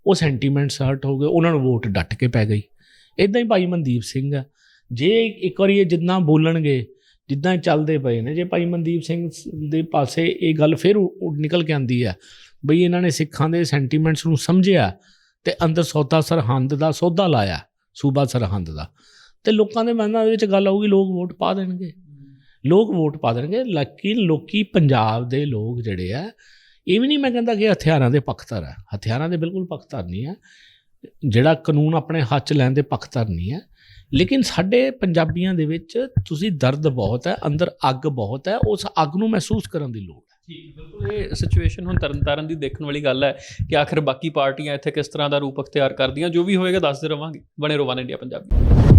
ਉਹ ਸੈਂਟੀਮੈਂਟਸ ਹਰਟ ਹੋ ਗਏ, ਉਹਨਾਂ ਨੂੰ ਵੋਟ ਡੱਟ ਕੇ ਪੈ ਗਈ। ਇਦਾਂ ਹੀ ਭਾਈ ਮਨਦੀਪ ਸਿੰਘ ਆ। ਜੇ ਇੱਕ ਵਾਰੀ ਇਹ ਜਿੱਦਾਂ ਬੋਲਣਗੇ ਜਿੱਦਾਂ ਇਹ ਚੱਲਦੇ ਪਏ ਨੇ, ਜੇ ਭਾਈ ਮਨਦੀਪ ਸਿੰਘ ਦੇ ਪਾਸੇ ਇਹ ਗੱਲ ਫਿਰ ਨਿਕਲ ਕੇ ਆਂਦੀ ਹੈ, ਬਈ ਇਹਨਾਂ ਨੇ ਸਿੱਖਾਂ ਦੇ ਸੈਂਟੀਮੈਂਟਸ ਨੂੰ ਸਮਝਿਆ ਤੇ ਅੰਦਰ ਸੌਦਾ ਸਰਹੰਦ ਦਾ ਸੌਦਾ ਲਾਇਆ, ਸੂਬਾ ਸਰਹੰਦ ਦਾ। ਤੇ ਲੋਕਾਂ ਦੇ ਮਨਾਂ ਦੇ ਵਿੱਚ ਗੱਲ ਆਊਗੀ, ਲੋਕ ਵੋਟ ਪਾ ਦੇਣਗੇ। ਲੋਕ ਵੋਟ ਪਾ ਦੇਣਗੇ, ਲੇਕਿਨ ਲੋਕੀ ਪੰਜਾਬ ਦੇ ਲੋਕ ਜਿਹੜੇ ਆ, ਇਹ ਵੀ ਨਹੀਂ ਮੈਂ ਕਹਿੰਦਾ ਕਿ ਹਥਿਆਰਾਂ ਦੇ ਪੱਖਧਰ ਹੈ ਹਥਿਆਰਾਂ ਦੇ ਬਿਲਕੁਲ ਪੱਖਧਰ ਨਹੀਂ ਹੈ ਜਿਹੜਾ ਕਾਨੂੰਨ ਆਪਣੇ ਹੱਥ 'ਚ ਲੈਣ ਦੇ ਪੱਖਧਰ ਨਹੀਂ ਹੈ ਲੇਕਿਨ ਸਾਡੇ ਪੰਜਾਬੀਆਂ ਦੇ ਵਿੱਚ ਤੁਸੀਂ ਦਰਦ ਬਹੁਤ ਹੈ, ਅੰਦਰ ਅੱਗ ਬਹੁਤ ਹੈ, ਉਸ ਅੱਗ ਨੂੰ ਮਹਿਸੂਸ ਕਰਨ ਦੀ ਲੋੜ ਹੈ। ਠੀਕ ਬਿਲਕੁਲ, ਇਹ ਸਿਚੁਏਸ਼ਨ ਹੁਣ ਤਰਨਤਾਰਨ ਦੀ ਦੇਖਣ ਵਾਲੀ ਗੱਲ ਹੈ ਕਿ ਆਖਿਰ ਬਾਕੀ ਪਾਰਟੀਆਂ ਇੱਥੇ ਕਿਸ ਤਰ੍ਹਾਂ ਦਾ ਰੂਪ ਅਖਤਿਆਰ ਕਰਦੀਆਂ, ਜੋ ਵੀ ਹੋਏਗਾ ਦੱਸਦੇ ਰਵਾਂਗੇ। ਬਣੇ ਰੋਵਾਨ ਇੰਡੀਆ ਪੰਜਾਬੀ।